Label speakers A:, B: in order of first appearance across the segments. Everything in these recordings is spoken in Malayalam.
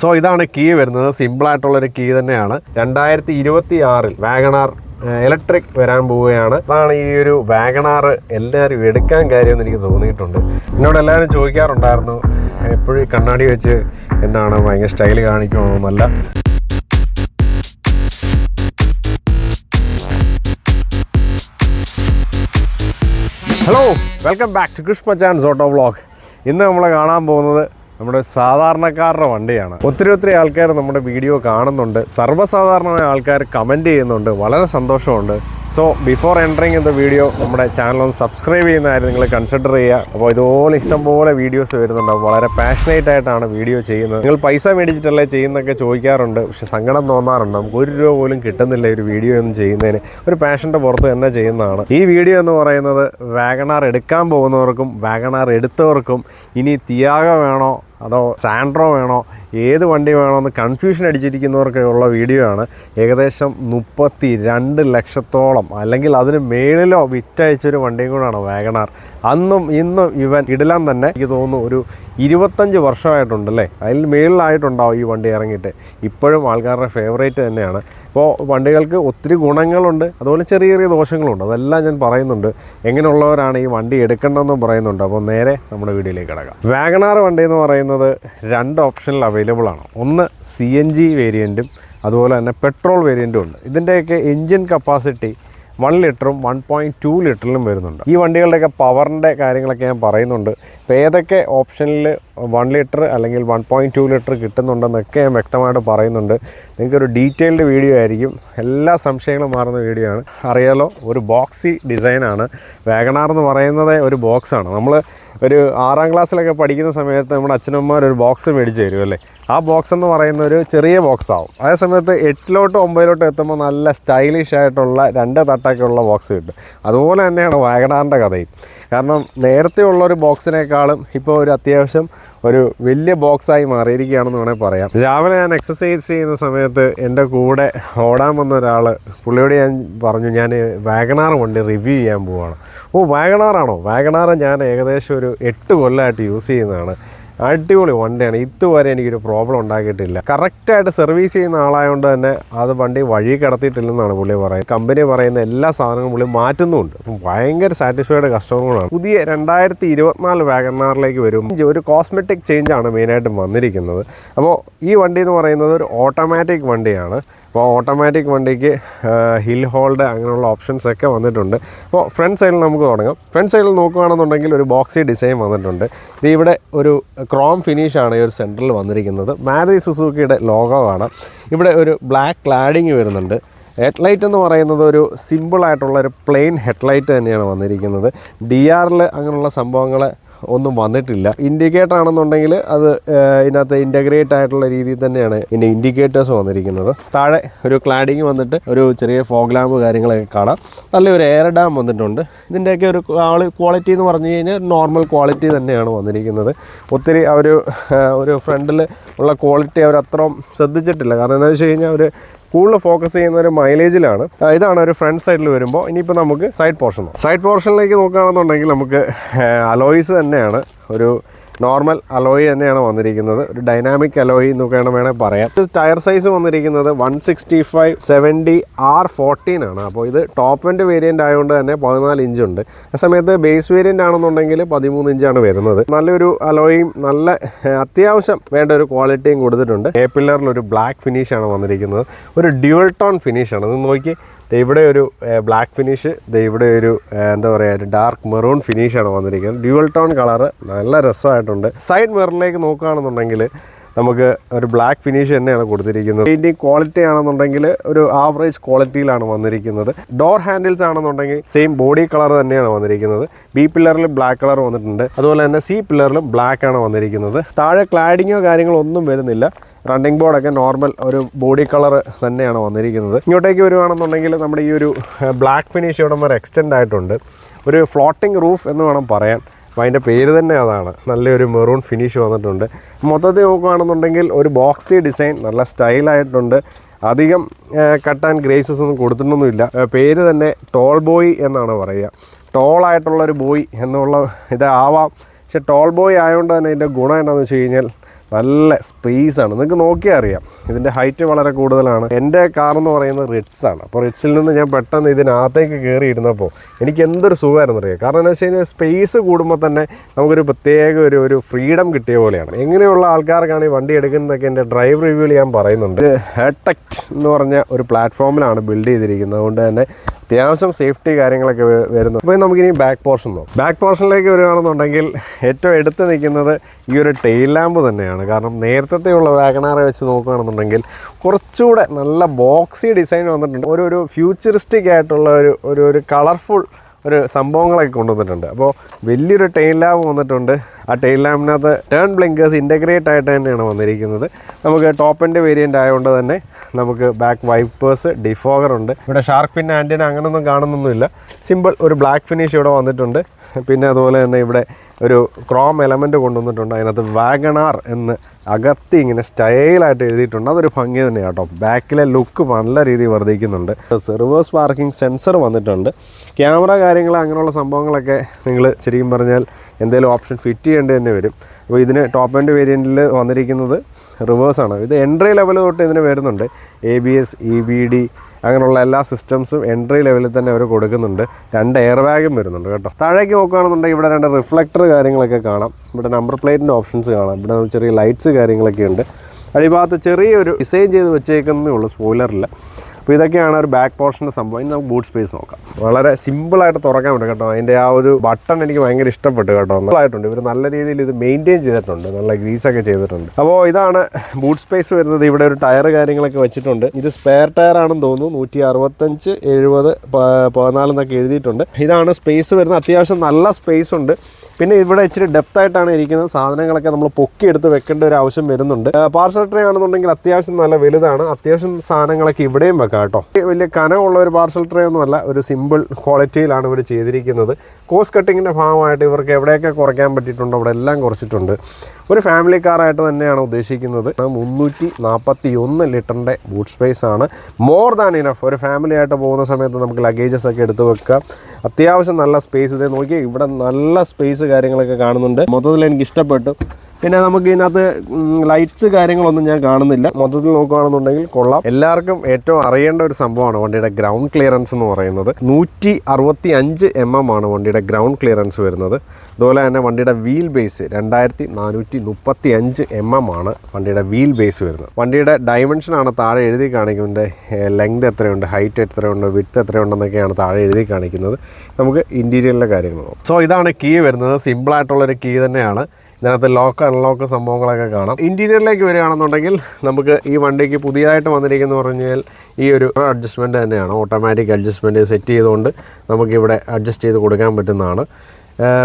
A: സോ ഇതാണ് കീ വരുന്നത്. സിമ്പിളായിട്ടുള്ളൊരു കീ തന്നെയാണ്. രണ്ടായിരത്തി ഇരുപത്തി ആറിൽ വാഗണാർ ഇലക്ട്രിക് വരാൻ പോവുകയാണ്. അതാണ് ഈ ഒരു വാഗണാർ എല്ലാവരും എടുക്കാൻ കാര്യമെന്ന് എനിക്ക് തോന്നിയിട്ടുണ്ട്. എന്നോട് എല്ലാവരും ചോദിക്കാറുണ്ടായിരുന്നു എപ്പോഴും കണ്ണാടി വെച്ച് എന്താണ് ഭയങ്കര style കാണിക്കണമെന്നല്ല hello welcome back to Krishna chance auto vlog ഇന്ന് നമ്മൾ കാണാൻ പോകുന്നത് നമ്മുടെ സാധാരണക്കാരുടെ വണ്ടിയാണ്. ഒത്തിരി ഒത്തിരി ആൾക്കാർ നമ്മുടെ വീഡിയോ കാണുന്നുണ്ട്. സർവസാധാരണമായ ആൾക്കാർ കമന്റ് ചെയ്യുന്നുണ്ട്. വളരെ സന്തോഷമുണ്ട്. So before entering in the video നമ്മുടെ ചാനൽ ഒന്ന് സബ്സ്ക്രൈബ് ചെയ്യുന്ന കാര്യം നിങ്ങൾ കൺസിഡർ ചെയ്യുക. അപ്പോൾ ഇതുപോലെ ഇഷ്ടംപോലെ വീഡിയോസ് വരുന്നുണ്ട്. വളരെ പാഷനേറ്റ് ആയിട്ടാണ് വീഡിയോ ചെയ്യുന്നത്. നിങ്ങൾ പൈസ മേടിച്ചിട്ടല്ലേ ചെയ്യുന്നൊക്കെ ചോദിക്കാറുണ്ട്. പക്ഷെ സങ്കടം തോന്നാറുണ്ട്. നമുക്ക് ഒരു രൂപ പോലും കിട്ടുന്നില്ല ഒരു വീഡിയോ ഒന്നും ചെയ്യുന്നതിന്. ഒരു പാഷന്റെ പുറത്ത് തന്നെ ചെയ്യുന്നതാണ്. ഈ വീഡിയോ എന്ന് പറയുന്നത് വാഗണാർ എടുക്കാൻ പോകുന്നവർക്കും വാഗണാർ എടുത്തവർക്കും ഇനി തിയാഗ വേണോ? അതോ സാൻഡ്രോ വേണോ? ഏത് വണ്ടി വേണോ എന്ന് കൺഫ്യൂഷൻ അടിച്ചിരിക്കുന്നവർക്കുള്ള വീഡിയോ ആണ്. ഏകദേശം മുപ്പത്തി രണ്ട് ലക്ഷത്തോളം അല്ലെങ്കിൽ അതിന് മേളിലോ വിറ്റഴിച്ചൊരു വണ്ടിയും കൂടാണ് വാഗണാർ. അന്നും ഇന്നും ഇവൻ ഇടലാൻ തന്നെ. എനിക്ക് തോന്നുന്നു ഒരു ഇരുപത്തഞ്ച് വർഷമായിട്ടുണ്ടല്ലേ? അതിൽ മേളിലായിട്ടുണ്ടാവും ഈ വണ്ടി ഇറങ്ങിയിട്ട്. ഇപ്പോഴും ആൾക്കാരുടെ ഫേവറേറ്റ് തന്നെയാണ്. ഇപ്പോൾ വണ്ടികൾക്ക് ഒത്തിരി ഗുണങ്ങളുണ്ട്. അതുപോലെ ചെറിയ ചെറിയ ദോഷങ്ങളുണ്ട്. അതെല്ലാം ഞാൻ പറയുന്നുണ്ട്. എങ്ങനെയുള്ളവരാണ് ഈ വണ്ടി എടുക്കേണ്ടതെന്നും പറയുന്നുണ്ട്. അപ്പോൾ നേരെ നമ്മുടെ വീഡിയോയിലേക്ക് കിടക്കാം. വാഗണാർ വണ്ടി എന്ന് പറയുന്നത് രണ്ട് ഓപ്ഷനിൽ അവൈലബിൾ ആണ്. ഒന്ന് സി എൻ ജി വേരിയന്റും അതുപോലെ തന്നെ പെട്രോൾ വേരിയന്റും ഉണ്ട്. ഇതിന്റെയൊക്കെ എൻജിൻ കപ്പാസിറ്റി വൺ ലിറ്ററും വൺ പോയിന്റ് ടു ലിറ്ററിലും വരുന്നുണ്ട്. ഈ വണ്ടികളുടെയൊക്കെ പവറിന്റെ കാര്യങ്ങളൊക്കെ ഞാൻ പറയുന്നുണ്ട്. ഇപ്പോൾ ഏതൊക്കെ ഓപ്ഷനിൽ വൺ ലിറ്റർ അല്ലെങ്കിൽ വൺ പോയിന്റ് ടു ലിറ്റർ കിട്ടുന്നുണ്ടെന്നൊക്കെ ഞാൻ വ്യക്തമായിട്ട് പറയുന്നുണ്ട്. നിങ്ങൾക്കൊരു ഡീറ്റെയിൽഡ് വീഡിയോ ആയിരിക്കും. എല്ലാ സംശയങ്ങളും മാറുന്ന വീഡിയോ ആണ്. അറിയാലോ ഒരു ബോക്സി ഡിസൈനാണ് വാഗണാർ എന്ന് പറയുന്നത് ഒരു ബോക്സാണ് നമ്മൾ ഒരു ആറാം ക്ലാസ്സിലൊക്കെ പഠിക്കുന്ന സമയത്ത് നമ്മുടെ അച്ഛനമ്മമാർ ഒരു ബോക്സ് മേടിച്ച് തരും അല്ലേ? ആ ബോക്സ് എന്ന് പറയുന്ന ഒരു ചെറിയ ബോക്സ് ആവും. അതേ സമയത്ത് എട്ടിലോട്ടും ഒമ്പതിലോട്ടും എത്തുമ്പോൾ നല്ല സ്റ്റൈലിഷ് ആയിട്ടുള്ള രണ്ട് തട്ടൊക്കെയുള്ള ബോക്സ് കിട്ടും. അതുപോലെ തന്നെയാണ് വാഗണാറിന്റെ കഥയും. കാരണം നേരത്തെ ഉള്ള ഒരു ബോക്സിനേക്കാളും ഇപ്പോൾ ഒരു അത്യാവശ്യം ഒരു വലിയ ബോക്സായി മാറിയിരിക്കുകയാണെന്ന് വേണമെങ്കിൽ പറയാം. രാവിലെ ഞാൻ എക്സസൈസ് ചെയ്യുന്ന സമയത്ത് എന്റെ കൂടെ ഓടാൻ വന്ന ഒരാൾ പുള്ളിയോട് ഞാൻ പറഞ്ഞു ഞാൻ വാഗണാർ വണ്ടി റിവ്യൂ ചെയ്യാൻ പോവുകയാണ് ഓ വാഗണാറാണോ? വാഗണാർ ഞാൻ ഏകദേശം ഒരു എട്ട് കൊല്ലമായിട്ട് യൂസ് ചെയ്യുന്നതാണ്. അടിപൊളി വണ്ടിയാണ്. ഇതുവരെ എനിക്കൊരു പ്രോബ്ലം ഉണ്ടാക്കിയിട്ടില്ല. കറക്റ്റായിട്ട് സർവീസ് ചെയ്യുന്ന ആളായതുകൊണ്ട് തന്നെ അത് വണ്ടി വഴി കിടത്തിയിട്ടില്ലെന്നാണ് പുള്ളി പറയുന്നത്. കമ്പനി പറയുന്ന എല്ലാ സാധനങ്ങളും പുള്ളി മാറ്റുന്നുമുണ്ട് അപ്പം ഭയങ്കര സാറ്റിസ്ഫൈഡ് കസ്റ്റമറുകളാണ് പുതിയ രണ്ടായിരത്തി ഇരുപത്തിനാല് വാഗണാറിലേക്ക് വരും. ഒരു കോസ്മെറ്റിക് ചേഞ്ച് ആണ് മെയിനായിട്ടും വന്നിരിക്കുന്നത്. അപ്പോൾ ഈ വണ്ടി എന്ന് പറയുന്നത് ഒരു ഓട്ടോമാറ്റിക് വണ്ടിയാണ്. അപ്പോൾ ഓട്ടോമാറ്റിക് വണ്ടിക്ക് ഹിൽ ഹോൾഡ് അങ്ങനെയുള്ള ഓപ്ഷൻസ് ഒക്കെ വന്നിട്ടുണ്ട്. അപ്പോൾ ഫ്രണ്ട് സൈഡിൽ നമുക്ക് തുടങ്ങാം. ഫ്രണ്ട് സൈഡിൽ നോക്കുകയാണെന്നുണ്ടെങ്കിൽ ഒരു ബോക്സി ഡിസൈൻ വന്നിട്ടുണ്ട്. ഇത് ഇവിടെ ഒരു ക്രോം ഫിനിഷാണ് ഈ ഒരു സെന്ററിൽ വന്നിരിക്കുന്നത്. മാരുതി സുസുക്കിയുടെ ലോഗോ ആണ്. ഇവിടെ ഒരു ബ്ലാക്ക് ക്ലാഡിങ് വരുന്നുണ്ട്. ഹെഡ്ലൈറ്റ് എന്ന് പറയുന്നത് ഒരു സിമ്പിളായിട്ടുള്ള ഒരു പ്ലെയിൻ ഹെഡ്ലൈറ്റ് തന്നെയാണ് വന്നിരിക്കുന്നത്. ഡി ആറിൽ അങ്ങനെയുള്ള സംഭവങ്ങൾ ഒന്നും വന്നിട്ടില്ല. ഇൻഡിക്കേറ്റർ ആണെന്നുണ്ടെങ്കിൽ അത് ഇതിനകത്ത് ഇന്റഗ്രേറ്റ് ആയിട്ടുള്ള രീതിയിൽ തന്നെയാണ് ഇതിന്റെ ഇൻഡിക്കേറ്റേഴ്സ് വന്നിരിക്കുന്നത്. താഴെ ഒരു ക്ലാഡിങ് വന്നിട്ട് ഒരു ചെറിയ ഫോഗ് ലാമ്പ് കാര്യങ്ങളൊക്കെ കാണാം. നല്ലൊരു എയർ ഡാം വന്നിട്ടുണ്ട്. ഇതിന്റെയൊക്കെ ഒരു ക്വാളിറ്റി എന്ന് പറഞ്ഞു കഴിഞ്ഞാൽ നോർമൽ ക്വാളിറ്റി തന്നെയാണ് വന്നിരിക്കുന്നത്. ഒത്തിരി അവർ ഒരു ഫ്രണ്ടിൽ ഉള്ള ക്വാളിറ്റി അവർ അത്രയും ശ്രദ്ധിച്ചിട്ടില്ല. കാരണം എന്താണെന്ന് വെച്ച് കഴിഞ്ഞാൽ അവർ കൂടുതൽ ഫോക്കസ് ചെയ്യുന്ന ഒരു മൈലേജിലാണ് ഇതാണ് ഒരു ഫ്രണ്ട് സൈഡിൽ വരുമ്പോൾ ഇനിയിപ്പോൾ നമുക്ക് സൈഡ് പോർഷൻ സൈഡ് പോർഷനിലേക്ക് നോക്കുകയാണെന്നുണ്ടെങ്കിൽ നമുക്ക് അലോയിസ് തന്നെയാണ് ഒരു നോർമൽ അലോയി തന്നെയാണ് വന്നിരിക്കുന്നത്. ഒരു ഡൈനാമിക് അലോയ് എന്നൊക്കെയാണ് വേണേൽ പറയാം. ടയർ സൈസ് വന്നിരിക്കുന്നത് one sixty five seventy R fourteen ആണ്. അപ്പോൾ ഇത് ടോപ്പ് എൻഡ് വേരിയന്റ് ആയതുകൊണ്ട് തന്നെ പതിനാല് ഇഞ്ച് ഉണ്ട്. ആ സമയത്ത് ബേസ് വേരിയന്റ് ആണെന്നുണ്ടെങ്കിൽ പതിമൂന്ന് ഇഞ്ചാണ് വരുന്നത്. നല്ലൊരു അലോയും നല്ല അത്യാവശ്യം വേണ്ട ഒരു ക്വാളിറ്റിയും കൊടുത്തിട്ടുണ്ട്. എ പില്ലറിൽ ഒരു ബ്ലാക്ക് ഫിനിഷാണ് വന്നിരിക്കുന്നത്. ഒരു ഡ്യുവൽ ടോൺ ഫിനിഷാണ് ഇത് നോക്കി ഇവിടെ ഒരു ബ്ലാക്ക് ഫിനിഷ് ഇവിടെ ഒരു എന്താ പറയുക ഒരു ഡാർക്ക് മെറൂൺ ഫിനിഷാണ് വന്നിരിക്കുന്നത്. ഡ്യുവൽ ടോൺ കളറ് നല്ല രസമായിട്ടുണ്ട്. സൈഡ് മിററിലേക്ക് നോക്കുകയാണെന്നുണ്ടെങ്കിൽ നമുക്ക് ഒരു ബ്ലാക്ക് ഫിനിഷ് തന്നെയാണ് കൊടുത്തിരിക്കുന്നത്. പെയിന്റിങ് ക്വാളിറ്റി ആണെന്നുണ്ടെങ്കിൽ ഒരു ആവറേജ് ക്വാളിറ്റിയിലാണ് വന്നിരിക്കുന്നത്. ഡോർ ഹാൻഡിൽസ് ആണെന്നുണ്ടെങ്കിൽ സെയിം ബോഡി കളർ തന്നെയാണ് വന്നിരിക്കുന്നത്. ബി പില്ലറിൽ ബ്ലാക്ക് കളർ വന്നിട്ടുണ്ട്. അതുപോലെ തന്നെ സി പില്ലറിലും ബ്ലാക്ക് ആണ് വന്നിരിക്കുന്നത്. താഴെ ക്ലാഡിങ്ങോ കാര്യങ്ങളോ ഒന്നും വരുന്നില്ല. റണ്ണിങ് ബോർഡൊക്കെ നോർമൽ ഒരു ബോഡി കളർ തന്നെയാണ് വന്നിരിക്കുന്നത്. ഇങ്ങോട്ടേക്ക് വരുവാണെന്നുണ്ടെങ്കിൽ നമ്മുടെ ഈ ഒരു ബ്ലാക്ക് ഫിനിഷ് ഇവിടം വരെ എക്സ്റ്റെൻഡ് ആയിട്ടുണ്ട്. ഒരു ഫ്ലോട്ടിംഗ് റൂഫ് എന്ന് വേണം പറയാൻ. അതിന്റെ പേര് തന്നെ അതാണ്. നല്ലൊരു മെറൂൺ ഫിനിഷ് വന്നിട്ടുണ്ട്. മൊത്തത്തിൽ നോക്കുകയാണെന്നുണ്ടെങ്കിൽ ഒരു ബോക്സി ഡിസൈൻ നല്ല സ്റ്റൈലായിട്ടുണ്ട്. അധികം കട്ട് ആൻഡ് ഗ്രേസസ് ഒന്നും കൊടുത്തിട്ടൊന്നുമില്ല. പേര് തന്നെ ടോൾ ബോയ് എന്നാണ് പറയുക. ടോളായിട്ടുള്ളൊരു ബോയ് എന്നുള്ള ഇതാവാം പക്ഷെ ടോൾ ബോയ് ആയതുകൊണ്ട് തന്നെ ഇതിന്റെ ഗുണം എന്താണെന്ന് വെച്ച് കഴിഞ്ഞാൽ നല്ല സ്പേസ് ആണ് നിങ്ങൾക്ക് നോക്കിയാൽ അറിയാം. ഇതിന്റെ ഹൈറ്റ് വളരെ കൂടുതലാണ്. എന്റെ കാർ എന്ന് പറയുന്നത് റിഡ്സ് ആണ്. അപ്പോൾ റിഡ്സിൽ നിന്ന് ഞാൻ പെട്ടെന്ന് ഇതിനകത്തേക്ക് കയറി ഇരുന്നപ്പോൾ എനിക്ക് എന്തൊരു സുഖമായിരുന്നു അറിയാം? കാരണം എന്താ വെച്ച് കഴിഞ്ഞാൽ സ്പേസ് കൂടുമ്പോൾ തന്നെ നമുക്കൊരു പ്രത്യേക ഒരു ഒരു ഫ്രീഡം കിട്ടിയ പോലെയാണ്. എങ്ങനെയുള്ള ആൾക്കാർക്കാണ് ഈ വണ്ടി എടുക്കുന്നതൊക്കെ എന്റെ ഡ്രൈവ് റിവ്യൂവിൽ ഞാൻ പറയുന്നുണ്ട്. ഹെഡ് ഹെഡ്ടെക്ട് എന്ന് പറഞ്ഞ ഒരു പ്ലാറ്റ്ഫോമിലാണ് ബിൽഡ് ചെയ്തിരിക്കുന്നത്. അതുകൊണ്ട് തന്നെ അത്യാവശ്യം സേഫ്റ്റി കാര്യങ്ങളൊക്കെ വരുന്നു. അപ്പോൾ നമുക്കിനി ബാക്ക് പോർഷൻ നോക്കാം. ബാക്ക് പോർഷനിലേക്ക് വരികയാണെന്നുണ്ടെങ്കിൽ ഏറ്റവും എടുത്ത് നിൽക്കുന്നത് ഈ ഒരു ടെയിൽ ലാമ്പ് തന്നെയാണ്. കാരണം നേരത്തെ ഉള്ള വാഗണാറെ വെച്ച് നോക്കുകയാണെന്നുണ്ടെങ്കിൽ കുറച്ചുകൂടെ നല്ല ബോക്സി ഡിസൈൻ വന്നിട്ടുണ്ട്. ഒരു ഒരു ഫ്യൂച്ചറിസ്റ്റിക് ആയിട്ടുള്ള ഒരു ഒരു കളർഫുൾ ഒരു സംഭവങ്ങളൊക്കെ കൊണ്ടുവന്നിട്ടുണ്ട്. അപ്പോൾ വലിയൊരു ടെയിൽ ലാബ് വന്നിട്ടുണ്ട്. ആ ടെയിൽ ലാബിനകത്ത് ടേൺ ബ്ലിങ്കേഴ്സ് ഇന്റഗ്രേറ്റ് ആയിട്ട് തന്നെയാണ് വന്നിരിക്കുന്നത്. നമുക്ക് ടോപ്പ് എൻഡ് വേരിയന്റ് ആയതുകൊണ്ട് തന്നെ നമുക്ക് ബാക്ക് വൈപ്പേഴ്സ് ഡിഫോഗർ ഉണ്ട്. ഇവിടെ ഷാർക്ക് പിൻ ആന്റിന അങ്ങനെയൊന്നും കാണുന്നൊന്നുമില്ല. സിമ്പിൾ ഒരു ബ്ലാക്ക് ഫിനിഷ് ഇവിടെ വന്നിട്ടുണ്ട്. പിന്നെ അതുപോലെ തന്നെ ഇവിടെ ഒരു ക്രോം എലമെന്റ് കൊണ്ടുവന്നിട്ടുണ്ട്. അതിനകത്ത് വാഗണാർ എന്ന് അകത്തി ഇങ്ങനെ സ്റ്റൈലായിട്ട് എഴുതിയിട്ടുണ്ട്. അതൊരു ഭംഗി തന്നെയാണ് കേട്ടോ. ബാക്കിലെ ലുക്ക് നല്ല രീതിയിൽ വർദ്ധിക്കുന്നുണ്ട്. റിവേഴ്സ് പാർക്കിംഗ് സെൻസർ വന്നിട്ടുണ്ട്. ക്യാമറ കാര്യങ്ങൾ അങ്ങനെയുള്ള സംഭവങ്ങളൊക്കെ നിങ്ങൾ ശരിക്കും പറഞ്ഞാൽ എന്തെങ്കിലും ഓപ്ഷൻ ഫിറ്റ് ചെയ്യേണ്ടി തന്നെ വരും. അപ്പോൾ ഇതിന് ടോപ്പ് ആൻഡ് വേരിയന്റിൽ വന്നിരിക്കുന്നത് റിവേഴ്സാണ്. ഇത് എൻട്രി ലെവൽ തൊട്ട് ഇതിന് വരുന്നുണ്ട്. A B S E B D അങ്ങനെയുള്ള എല്ലാ സിസ്റ്റംസും എൻട്രി ലെവലിൽ തന്നെ അവർ കൊടുക്കുന്നുണ്ട്. രണ്ട് എയർ ബാഗും വരുന്നുണ്ട് കേട്ടോ. താഴേക്ക് നോക്കുകയാണെന്നുണ്ടെങ്കിൽ ഇവിടെ രണ്ട് റിഫ്ലക്ടർ കാര്യങ്ങളൊക്കെ കാണാം. ഇവിടെ നമ്പർ പ്ലേറ്റിന്റെ ഓപ്ഷൻസ് കാണാം. ഇവിടെ ചെറിയ ലൈറ്റ്സ് കാര്യങ്ങളൊക്കെ ഉണ്ട്. അടിഭാഗത്ത് ചെറിയൊരു ഡിസൈൻ ചെയ്ത് വെച്ചേക്കുന്നേ ഉള്ളൂ സ്പോയിലറില്ല അപ്പോൾ ഇതൊക്കെയാണ് ഒരു ബാക്ക് പോർഷന്റെ സംഭവം. ഇനി നമുക്ക് ബൂട്ട് സ്പേസ് നോക്കാം. വളരെ സിമ്പിളായിട്ട് തുറക്കാൻ പറ്റും കേട്ടോ. അതിന്റെ ആ ഒരു ബട്ടൺ എനിക്ക് ഭയങ്കര ഇഷ്ടപ്പെട്ടു കേട്ടോ. നല്ലതായിട്ടുണ്ട് ഇവർ നല്ല രീതിയിൽ ഇത് മെയിന്റെയിൻ ചെയ്തിട്ടുണ്ട്. നല്ല ഗ്രീസൊക്കെ ചെയ്തിട്ടുണ്ട്. അപ്പോൾ ഇതാണ് ബൂട്ട് സ്പേസ് വരുന്നത്. ഇവിടെ ഒരു ടയർ കാര്യങ്ങളൊക്കെ വെച്ചിട്ടുണ്ട്. ഇത് സ്പെയർ ടയർ ആണെന്ന് തോന്നുന്നു. നൂറ്റി അറുപത്തഞ്ച് എഴുപത് പതിനാലെന്നൊക്കെ എഴുതിയിട്ടുണ്ട്. ഇതാണ് സ്പേസ് വരുന്നത്. അത്യാവശ്യം നല്ല സ്പേസ് ഉണ്ട്. പിന്നെ ഇവിടെ ഇച്ചിരി ഡെപ്ത് ആയിട്ടാണ് ഇരിക്കുന്നത് സാധനങ്ങളൊക്കെ നമ്മൾ പൊക്കി എടുത്ത് വെക്കേണ്ട ഒരു ആവശ്യം വരുന്നുണ്ട്. പാർസൽ ട്രേ ആണെന്നുണ്ടെങ്കിൽ അത്യാവശ്യം നല്ല വലുതാണ്. അത്യാവശ്യം സാധനങ്ങളൊക്കെ ഇവിടെയും വെക്കാം കേട്ടോ. വലിയ കനമുള്ള ഒരു പാർസൽ ട്രേ ഒന്നുമല്ല ഒരു സിമ്പിൾ ക്വാളിറ്റിയിലാണ് ഇവർ ചെയ്തിരിക്കുന്നത്. കോസ്റ്റ് കട്ടിങ്ങിന്റെ ഭാഗമായിട്ട് ഇവർക്ക് എവിടെയൊക്കെ കുറയ്ക്കാൻ പറ്റിയിട്ടുണ്ടോ അവിടെ എല്ലാം കുറച്ചിട്ടുണ്ട്. ഒരു ഫാമിലി കാറായിട്ട് തന്നെയാണ് ഉദ്ദേശിക്കുന്നത്. മുന്നൂറ്റി നാൽപ്പത്തി ഒന്ന് ലിറ്ററിന്റെ ബൂട്ട് സ്പേസ് ആണ്. മോർ ദാൻ ഇനഫ് ഒരു ഫാമിലി ആയിട്ട് പോകുന്ന സമയത്ത് നമുക്ക് ലഗേജസ് ഒക്കെ എടുത്തു വെക്കാം. അത്യാവശ്യം നല്ല സ്പേസ് ഇതേ നോക്കി ഇവിടെ നല്ല സ്പേസ് കാര്യങ്ങളൊക്കെ കാണുന്നുണ്ട്. മൊത്തത്തിൽ എനിക്ക് ഇഷ്ടപ്പെട്ടു. പിന്നെ നമുക്ക് ഇതിനകത്ത് ലൈറ്റ്സ് കാര്യങ്ങളൊന്നും ഞാൻ കാണുന്നില്ല. മൊത്തത്തിൽ നോക്കുകയാണെന്നുണ്ടെങ്കിൽ കൊള്ളാം. എല്ലാവർക്കും ഏറ്റവും അറിയേണ്ട ഒരു സംഭവമാണ് വണ്ടിയുടെ ഗ്രൗണ്ട് ക്ലിയറൻസ് എന്ന് പറയുന്നത്. നൂറ്റി അറുപത്തി അഞ്ച് എം എം ആണ് വണ്ടിയുടെ ഗ്രൗണ്ട് ക്ലിയറൻസ് വരുന്നത്. അതുപോലെ തന്നെ വണ്ടിയുടെ വീൽ ബേസ് രണ്ടായിരത്തി നാനൂറ്റി മുപ്പത്തി അഞ്ച് എം എം ആണ് വണ്ടിയുടെ വീൽ ബേസ് വരുന്നത്. വണ്ടിയുടെ ഡയമെൻഷനാണ് താഴെ എഴുതി കാണിക്കുന്നത്. ലെങ്ത് എത്രയുണ്ട് ഹൈറ്റ് എത്രയുണ്ട് വിത്ത് എത്രയുണ്ടെന്നൊക്കെയാണ് താഴെ എഴുതി കാണിക്കുന്നത്. നമുക്ക് ഇന്റീരിയറിലെ കാര്യങ്ങൾ സോ ഇതാണ് കീ വരുന്നത്. സിമ്പിളായിട്ടുള്ളൊരു കീ തന്നെയാണ്. ഇതിനകത്ത് ലോക്ക് അൺലോക്ക് സംഭവങ്ങളൊക്കെ കാണാം. ഇന്റീരിയറിലേക്ക് വരികയാണെന്നുണ്ടെങ്കിൽ നമുക്ക് ഈ വണ്ടിക്ക് പുതിയതായിട്ട് വന്നിരിക്കുന്ന പറഞ്ഞാൽ ഈ ഒരു അഡ്ജസ്റ്റ്മെന്റ് തന്നെയാണ്. ഓട്ടോമാറ്റിക് അഡ്ജസ്റ്റ്മെന്റ് സെറ്റ് ചെയ്തുകൊണ്ട് നമുക്കിവിടെ അഡ്ജസ്റ്റ് ചെയ്ത് കൊടുക്കാൻ പറ്റുന്നതാണ്.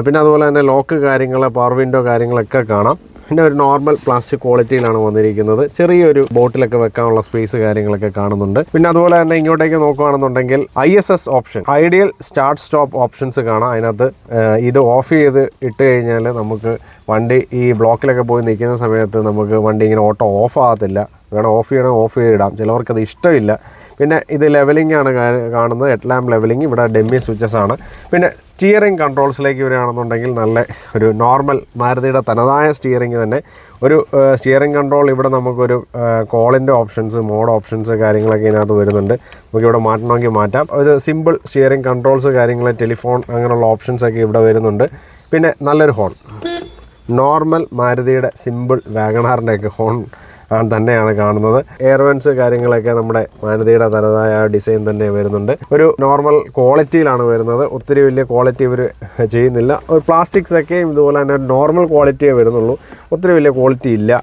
A: പിന്നെ അതുപോലെ തന്നെ ലോക്ക് കാര്യങ്ങൾ പവർ വിൻഡോ കാര്യങ്ങളൊക്കെ കാണാം. പിന്നെ ഒരു നോർമൽ പ്ലാസ്റ്റിക് ക്വാളിറ്റിയിലാണ് വന്നിരിക്കുന്നത്. ചെറിയൊരു ബോട്ടിലൊക്കെ വെക്കാനുള്ള സ്പേസ് കാര്യങ്ങളൊക്കെ കാണുന്നുണ്ട്. പിന്നെ അതുപോലെ തന്നെ ഇങ്ങോട്ടേക്ക് നോക്കുകയാണെന്നുണ്ടെങ്കിൽ I S S option ideal start stop options കാണാം. അതിനകത്ത് ഇത് ഓഫ് ചെയ്ത് ഇട്ട് കഴിഞ്ഞാൽ നമുക്ക് വണ്ടി ഈ ബ്ലോക്കിലൊക്കെ പോയി നിൽക്കുന്ന സമയത്ത് നമുക്ക് വണ്ടി ഇങ്ങനെ ഓട്ടോ ഓഫ് ആകത്തില്ല. വേണം ഓഫ് ചെയ്യണം ഓഫ് ചെയ്തിടാം. ചിലവർക്കത് ഇഷ്ടമില്ല. പിന്നെ ഇത് ലെവലിംഗ് ആണ് കാണുന്നത്. ഹെഡ് ലാമ്പ് ലെവലിംഗ് ഇവിടെ ഡെമ്മി സ്വിച്ചസ് ആണ്. പിന്നെ സ്റ്റിയറിംഗ് കൺട്രോൾസിലേക്ക് വരികയാണെന്നുണ്ടെങ്കിൽ നല്ല ഒരു നോർമൽ മാരുതിയുടെ തനതായ സ്റ്റിയറിംഗ് തന്നെ. ഒരു സ്റ്റിയറിംഗ് കൺട്രോൾ ഇവിടെ നമുക്കൊരു കോളിന്റെ ഓപ്ഷൻസ് മോഡ് ഓപ്ഷൻസ് കാര്യങ്ങളൊക്കെ ഇതിനകത്ത് വരുന്നുണ്ട്. നമുക്കിവിടെ മാറ്റണമെങ്കിൽ മാറ്റാം. ഒരു സിമ്പിൾ സ്റ്റിയറിംഗ് കൺട്രോൾസ് കാര്യങ്ങൾ ടെലിഫോൺ അങ്ങനെയുള്ള ഓപ്ഷൻസൊക്കെ ഇവിടെ വരുന്നുണ്ട്. പിന്നെ നല്ലൊരു ഹോൺ നോർമൽ മാരുതിയുടെ സിമ്പിൾ വാഗണാറിന്റെയൊക്കെ ഹോൺ തന്നെയാണ് കാണുന്നത്. എയർവെൻസ് കാര്യങ്ങളൊക്കെ നമ്മുടെ മാനതിയുടെ തനതായ ഡിസൈൻ തന്നെ വരുന്നുണ്ട്. ഒരു നോർമൽ ക്വാളിറ്റിയിലാണ് വരുന്നത്. ഒത്തിരി വലിയ ക്വാളിറ്റി ഇവർ ചെയ്യുന്നില്ല. ഒരു പ്ലാസ്റ്റിക്സ് ഒക്കെ ഇതുപോലെ തന്നെ നോർമൽ ക്വാളിറ്റിയേ വരുന്നുള്ളൂ. ഒത്തിരി വലിയ ക്വാളിറ്റി ഇല്ല.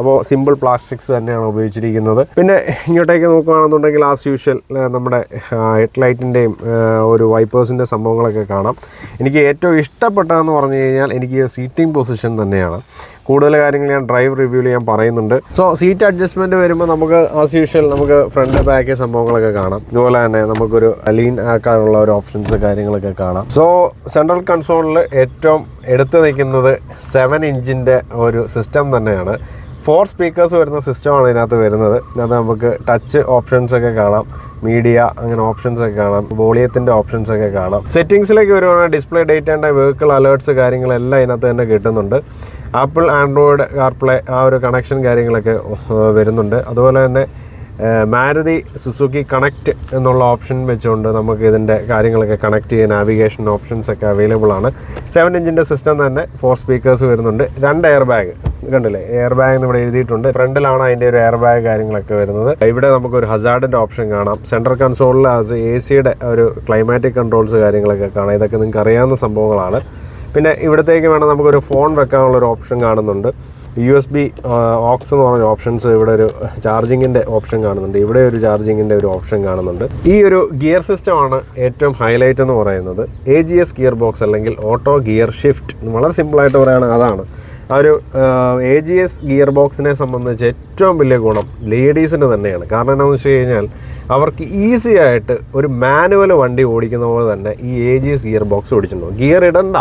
A: അപ്പോൾ സിമ്പിൾ പ്ലാസ്റ്റിക്സ് തന്നെയാണ് ഉപയോഗിച്ചിരിക്കുന്നത്. പിന്നെ ഇങ്ങോട്ടേക്ക് നോക്കുകയാണെന്നുണ്ടെങ്കിൽ ആസ് യൂഷ്വൽ നമ്മുടെ ഹെഡ് ലൈറ്റിന്റെയും ഒരു വൈപ്പേഴ്സിന്റെ സംഭവങ്ങളൊക്കെ കാണാം. എനിക്ക് ഏറ്റവും ഇഷ്ടപ്പെട്ടതെന്ന് പറഞ്ഞു കഴിഞ്ഞാൽ എനിക്ക് സീറ്റിംഗ് പൊസിഷൻ തന്നെയാണ്. കൂടുതൽ കാര്യങ്ങൾ ഞാൻ ഡ്രൈവ് റിവ്യൂവിൽ ഞാൻ പറയുന്നുണ്ട്. സോ സീറ്റ് അഡ്ജസ്റ്റ്മെന്റ് വരുമ്പോൾ നമുക്ക് ആസ് യൂഷ്വൽ നമുക്ക് ഫ്രണ്ട് ബാക്ക് സംഭവങ്ങളൊക്കെ കാണാം. ഇതുപോലെ തന്നെ നമുക്കൊരു ലീൻ ആക്കാനുള്ള ഒരു ഓപ്ഷൻസ് കാര്യങ്ങളൊക്കെ കാണാം. സോ സെൻട്രൽ കൺസോളിൽ ഏറ്റവും എടുത്തു നിൽക്കുന്നത് സെവൻ ഇഞ്ചിന്റെ ഒരു സിസ്റ്റം തന്നെയാണ്. ഫോർ സ്പീക്കേഴ്സ് വരുന്ന സിസ്റ്റമാണ് ഇതിനകത്ത് വരുന്നത്. ഇതിനകത്ത് നമുക്ക് ടച്ച് ഓപ്ഷൻസ് ഒക്കെ കാണാം. മീഡിയ അങ്ങനെ ഓപ്ഷൻസ് ഒക്കെ കാണാം. വോളിയത്തിന്റെ ഓപ്ഷൻസ് ഒക്കെ കാണാം. സെറ്റിങ്സിലേക്ക് വരുവാണെങ്കിൽ display date and vehicle alerts കാര്യങ്ങളെല്ലാം ഇതിനകത്ത് തന്നെ കിട്ടുന്നുണ്ട്. ആപ്പിൾ ആൻഡ്രോയിഡ് കാർപ്ലേ ആ ഒരു കണക്ഷൻ കാര്യങ്ങളൊക്കെ വരുന്നുണ്ട്. അതുപോലെ തന്നെ മാരുതി സുസുക്കി കണക്റ്റ് എന്നുള്ള ഓപ്ഷൻ വെച്ചുകൊണ്ട് നമുക്ക് ഇതിന്റെ കാര്യങ്ങളൊക്കെ കണക്ട് ചെയ്യാൻ നാവിഗേഷൻ ഓപ്ഷൻസ് ഒക്കെ അവൈലബിൾ ആണ്. സെവൻ ഇഞ്ചിന്റെ സിസ്റ്റം തന്നെ ഫോർ സ്പീക്കേഴ്സ് വരുന്നുണ്ട്. രണ്ട് എയർ ബാഗ് കണ്ടില്ലേ? എയർ ബാഗ് ഇവിടെ എഴുതിയിട്ടുണ്ട്. ഫ്രണ്ടിലാണ് അതിന്റെ ഒരു എയർ ബാഗ് കാര്യങ്ങളൊക്കെ വരുന്നത്. ഇവിടെ നമുക്ക് ഒരു ഹസാർഡിന്റെ ഓപ്ഷൻ കാണാം സെൻട്രൽ കൺസോളിൽ എ സിയുടെ ഒരു ക്ലൈമാറ്റിക് കൺട്രോൾസ് കാര്യങ്ങളൊക്കെ കാണാം. ഇതൊക്കെ നിങ്ങൾക്ക് അറിയാവുന്ന സംഭവങ്ങളാണ്. പിന്നെ ഇവിടത്തേക്ക് വേണം നമുക്കൊരു ഫോൺ വെക്കാനുള്ള ഒരു ഓപ്ഷൻ കാണുന്നുണ്ട്. യു എസ് ബി ഓക്സ് എന്ന് പറഞ്ഞ ഓപ്ഷൻസ് ഇവിടെ ഒരു ചാർജിങ്ങിന്റെ ഓപ്ഷൻ കാണുന്നുണ്ട്. ഇവിടെ ഒരു ചാർജിങ്ങിന്റെ ഒരു ഓപ്ഷൻ കാണുന്നുണ്ട്. ഈ ഒരു ഗിയർ സിസ്റ്റമാണ് ഏറ്റവും ഹൈലൈറ്റ് എന്ന് പറയുന്നത്. A G S gear box അല്ലെങ്കിൽ ഓട്ടോ ഗിയർ ഷിഫ്റ്റ് വളരെ സിമ്പിളായിട്ട് പറയുകയാണെങ്കിൽ അതാണ്. ആ ഒരു എ ജി എസ് ഗിയർ ബോക്സിനെ സംബന്ധിച്ച് ഏറ്റവും വലിയ ഗുണം ലേഡീസിന് തന്നെയാണ്. കാരണം എന്താണെന്ന് വെച്ച് കഴിഞ്ഞാൽ അവർക്ക് ഈസി ആയിട്ട് ഒരു മാനുവൽ വണ്ടി ഓടിക്കുന്ന പോലെ തന്നെ ഈ A G S gear box ഓടിച്ചിട്ടുണ്ടോ gear ഇടണ്ട.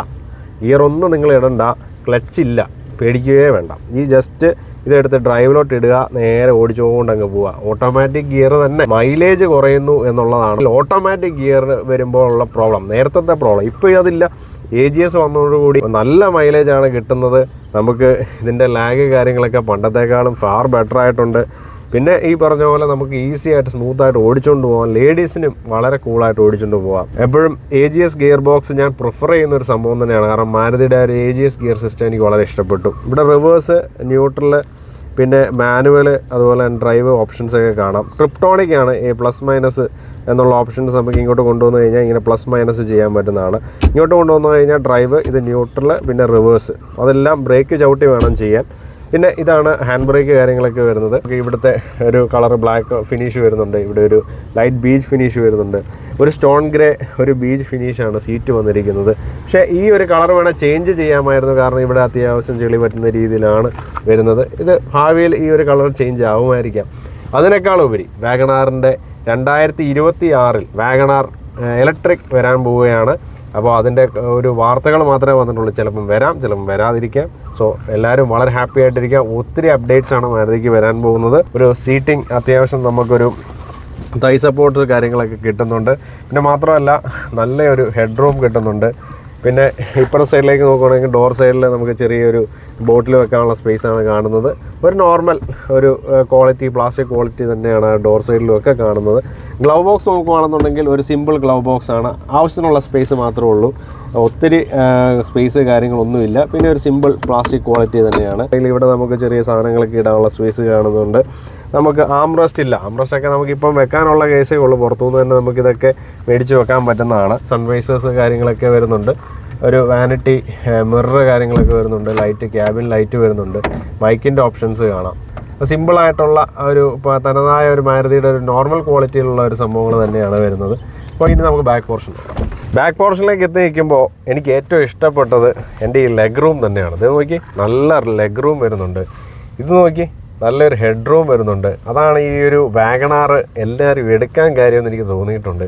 A: ഗിയർ ഒന്നും നിങ്ങൾ ഇടണ്ട. ക്ലച്ച് ഇല്ല. പേടിക്കുകയേ വേണ്ട. ഈ ജസ്റ്റ് ഇതെടുത്ത് ഡ്രൈവിലോട്ട് ഇടുക നേരെ ഓടിച്ചുകൊണ്ട് അങ്ങ് പോവുക. ഓട്ടോമാറ്റിക് ഗിയർ തന്നെ മൈലേജ് കുറയുന്നു എന്നുള്ളതാണ്. ഓട്ടോമാറ്റിക് ഗിയർ വരുമ്പോൾ ഉള്ള പ്രോബ്ലം നേരത്തെ പ്രോബ്ലം ഇപ്പോൾ അതില്ല. എ ജി എസ് വന്നതോടുകൂടി നല്ല മൈലേജാണ് കിട്ടുന്നത്. നമുക്ക് ഇതിന്റെ ലാഗ് കാര്യങ്ങളൊക്കെ പണ്ടത്തേക്കാളും ഫാർ ബെറ്റർ ആയിട്ടുണ്ട്. പിന്നെ ഈ പറഞ്ഞ പോലെ നമുക്ക് ഈസി ആയിട്ട് സ്മൂത്ത് ആയിട്ട് ഓടിച്ചുകൊണ്ട് പോകാം ലേഡീസിനും വളരെ കൂളായിട്ട് ഓടിച്ചുകൊണ്ട് പോകാം എപ്പോഴും A G S gear box ഞാൻ പ്രിഫർ ചെയ്യുന്ന ഒരു സംഭവം തന്നെയാണ്. കാരണം മാരുതിയുടെ ഒരു A G S gear system എനിക്ക് വളരെ ഇഷ്ടപ്പെട്ടു. ഇവിടെ റിവേഴ്സ് ന്യൂട്രൽ പിന്നെ മാനുവൽ അതുപോലെ തന്നെ ഡ്രൈവ് ഓപ്ഷൻസ് ഒക്കെ കാണാം. ക്രിപ്റ്റോണിക് ആണ്. ഈ പ്ലസ് മൈനസ് എന്നുള്ള ഓപ്ഷൻസ് നമുക്ക് ഇങ്ങോട്ട് കൊണ്ടുവന്നു കഴിഞ്ഞാൽ ഇങ്ങനെ പ്ലസ് മൈനസ് ചെയ്യാൻ പറ്റുന്നതാണ്. ഇങ്ങോട്ട് കൊണ്ടുവന്നു കഴിഞ്ഞാൽ ഡ്രൈവ് ഇത് ന്യൂട്രൽ പിന്നെ റിവേഴ്സ് അതെല്ലാം ബ്രേക്ക് ചവിട്ടി വേണം ചെയ്യാൻ. പിന്നെ ഇതാണ് ഹാൻഡ് ബ്രേക്ക് കാര്യങ്ങളൊക്കെ വരുന്നത്. ഇവിടുത്തെ ഒരു കളർ ബ്ലാക്ക് ഫിനിഷ് വരുന്നുണ്ട്. ഇവിടെ ഒരു ലൈറ്റ് ബീച്ച് ഫിനിഷ് വരുന്നുണ്ട്. ഒരു സ്റ്റോൺ ഗ്രേ ഒരു ബീച്ച് ഫിനിഷാണ് സീറ്റ് വന്നിരിക്കുന്നത്. പക്ഷേ ഈ ഒരു കളർ വേണേൽ ചേഞ്ച് ചെയ്യാമായിരുന്നു. കാരണം ഇവിടെ അത്യാവശ്യം ചെളി പറ്റുന്ന രീതിയിലാണ് വരുന്നത്. ഇത് ഭാവിയിൽ ഈ ഒരു കളർ ചേഞ്ച് ആവുമായിരിക്കാം. അതിനേക്കാൾ ഉപരി വാഗണാറിന്റെ രണ്ടായിരത്തി ഇരുപത്തി ആറിൽ വാഗണാർ ഇലക്ട്രിക് വരാൻ പോവുകയാണ്. അപ്പോൾ അതിന്റെ ഒരു വാർത്തകൾ മാത്രമേ വന്നിട്ടുള്ളൂ. ചിലപ്പം വരാം ചിലപ്പം വരാതിരിക്കാം. സോ എല്ലാവരും വളരെ ഹാപ്പി ആയിട്ടിരിക്കാം. ഒത്തിരി അപ്ഡേറ്റ്സ് ആണ് മാരുതിക്ക് വരാൻ പോകുന്നത്. ഒരു സീറ്റിംഗ് അത്യാവശ്യം നമുക്കൊരു തൈ സപ്പോർട്ട് കാര്യങ്ങളൊക്കെ കിട്ടുന്നുണ്ട്. പിന്നെ മാത്രമല്ല നല്ലൊരു ഹെഡ് റൂം കിട്ടുന്നുണ്ട്. പിന്നെ ഇപ്പുറത്തെ സൈഡിലേക്ക് നോക്കുകയാണെങ്കിൽ ഡോർ സൈഡിൽ നമുക്ക് ചെറിയൊരു ബോട്ടിൽ വെക്കാനുള്ള സ്പേസ് ആണ് കാണുന്നത്. ഒരു നോർമൽ ഒരു ക്വാളിറ്റി പ്ലാസ്റ്റിക് ക്വാളിറ്റി തന്നെയാണ് ഡോർ സൈഡിലും ഒക്കെ കാണുന്നത്. ഗ്ലൗ ബോക്സ് നോക്കുകയാണെന്നുണ്ടെങ്കിൽ ഒരു സിമ്പിൾ ഗ്ലൗ ബോക്സ് ആണ്. ആവശ്യത്തിനുള്ള സ്പേസ് മാത്രമേ ഉള്ളൂ. ഒത്തിരി സ്പേസ് കാര്യങ്ങളൊന്നുമില്ല. പിന്നെ ഒരു സിമ്പിൾ പ്ലാസ്റ്റിക് ക്വാളിറ്റി തന്നെയാണ്. അതിൽ ഇവിടെ നമുക്ക് ചെറിയ സാധനങ്ങളൊക്കെ ഇടാനുള്ള സ്പേസ് കാണുന്നുണ്ട്. നമുക്ക് ആംറസ്റ്റ് ഇല്ല. ആംറസ്റ്റ് ഒക്കെ നമുക്ക് നമുക്കിപ്പം വെക്കാനുള്ള കേസേ ഉള്ളൂ. പുറത്തുനിന്ന് തന്നെ നമുക്കിതൊക്കെ മേടിച്ച് വെക്കാൻ പറ്റുന്നതാണ്. സൺവൈസേഴ്സ് കാര്യങ്ങളൊക്കെ വരുന്നുണ്ട്. ഒരു വാനിറ്റി മിറർ കാര്യങ്ങളൊക്കെ വരുന്നുണ്ട്. ലൈറ്റ് ക്യാബിൻ ലൈറ്റ് വരുന്നുണ്ട്. മൈക്കിന്റെ ഓപ്ഷൻസ് കാണാം. സിമ്പിളായിട്ടുള്ള ഒരു തനതായ ഒരു മാരുതിയുടെ ഒരു നോർമൽ ക്വാളിറ്റിയിലുള്ള ഒരു സംഭവങ്ങൾ തന്നെയാണ് വരുന്നത്. അപ്പോൾ ഇനി നമുക്ക് ബാക്ക് പോർഷൻ ബാക്ക് പോർഷനിലേക്ക് എത്തി നിൽക്കുമ്പോൾ എനിക്ക് ഏറ്റവും ഇഷ്ടപ്പെട്ടത് എന്റെ ഈ ലെഗ് റൂം തന്നെയാണ്. ഇത് നോക്കി നല്ല ലെഗ് റൂം വരുന്നുണ്ട്. ഇത് നോക്കി നല്ലൊരു ഹെഡ് റൂം വരുന്നുണ്ട്. അതാണ് ഈ ഒരു വാഗണാർ എല്ലാവരും എടുക്കാൻ കാര്യമെന്ന് എനിക്ക് തോന്നിയിട്ടുണ്ട്.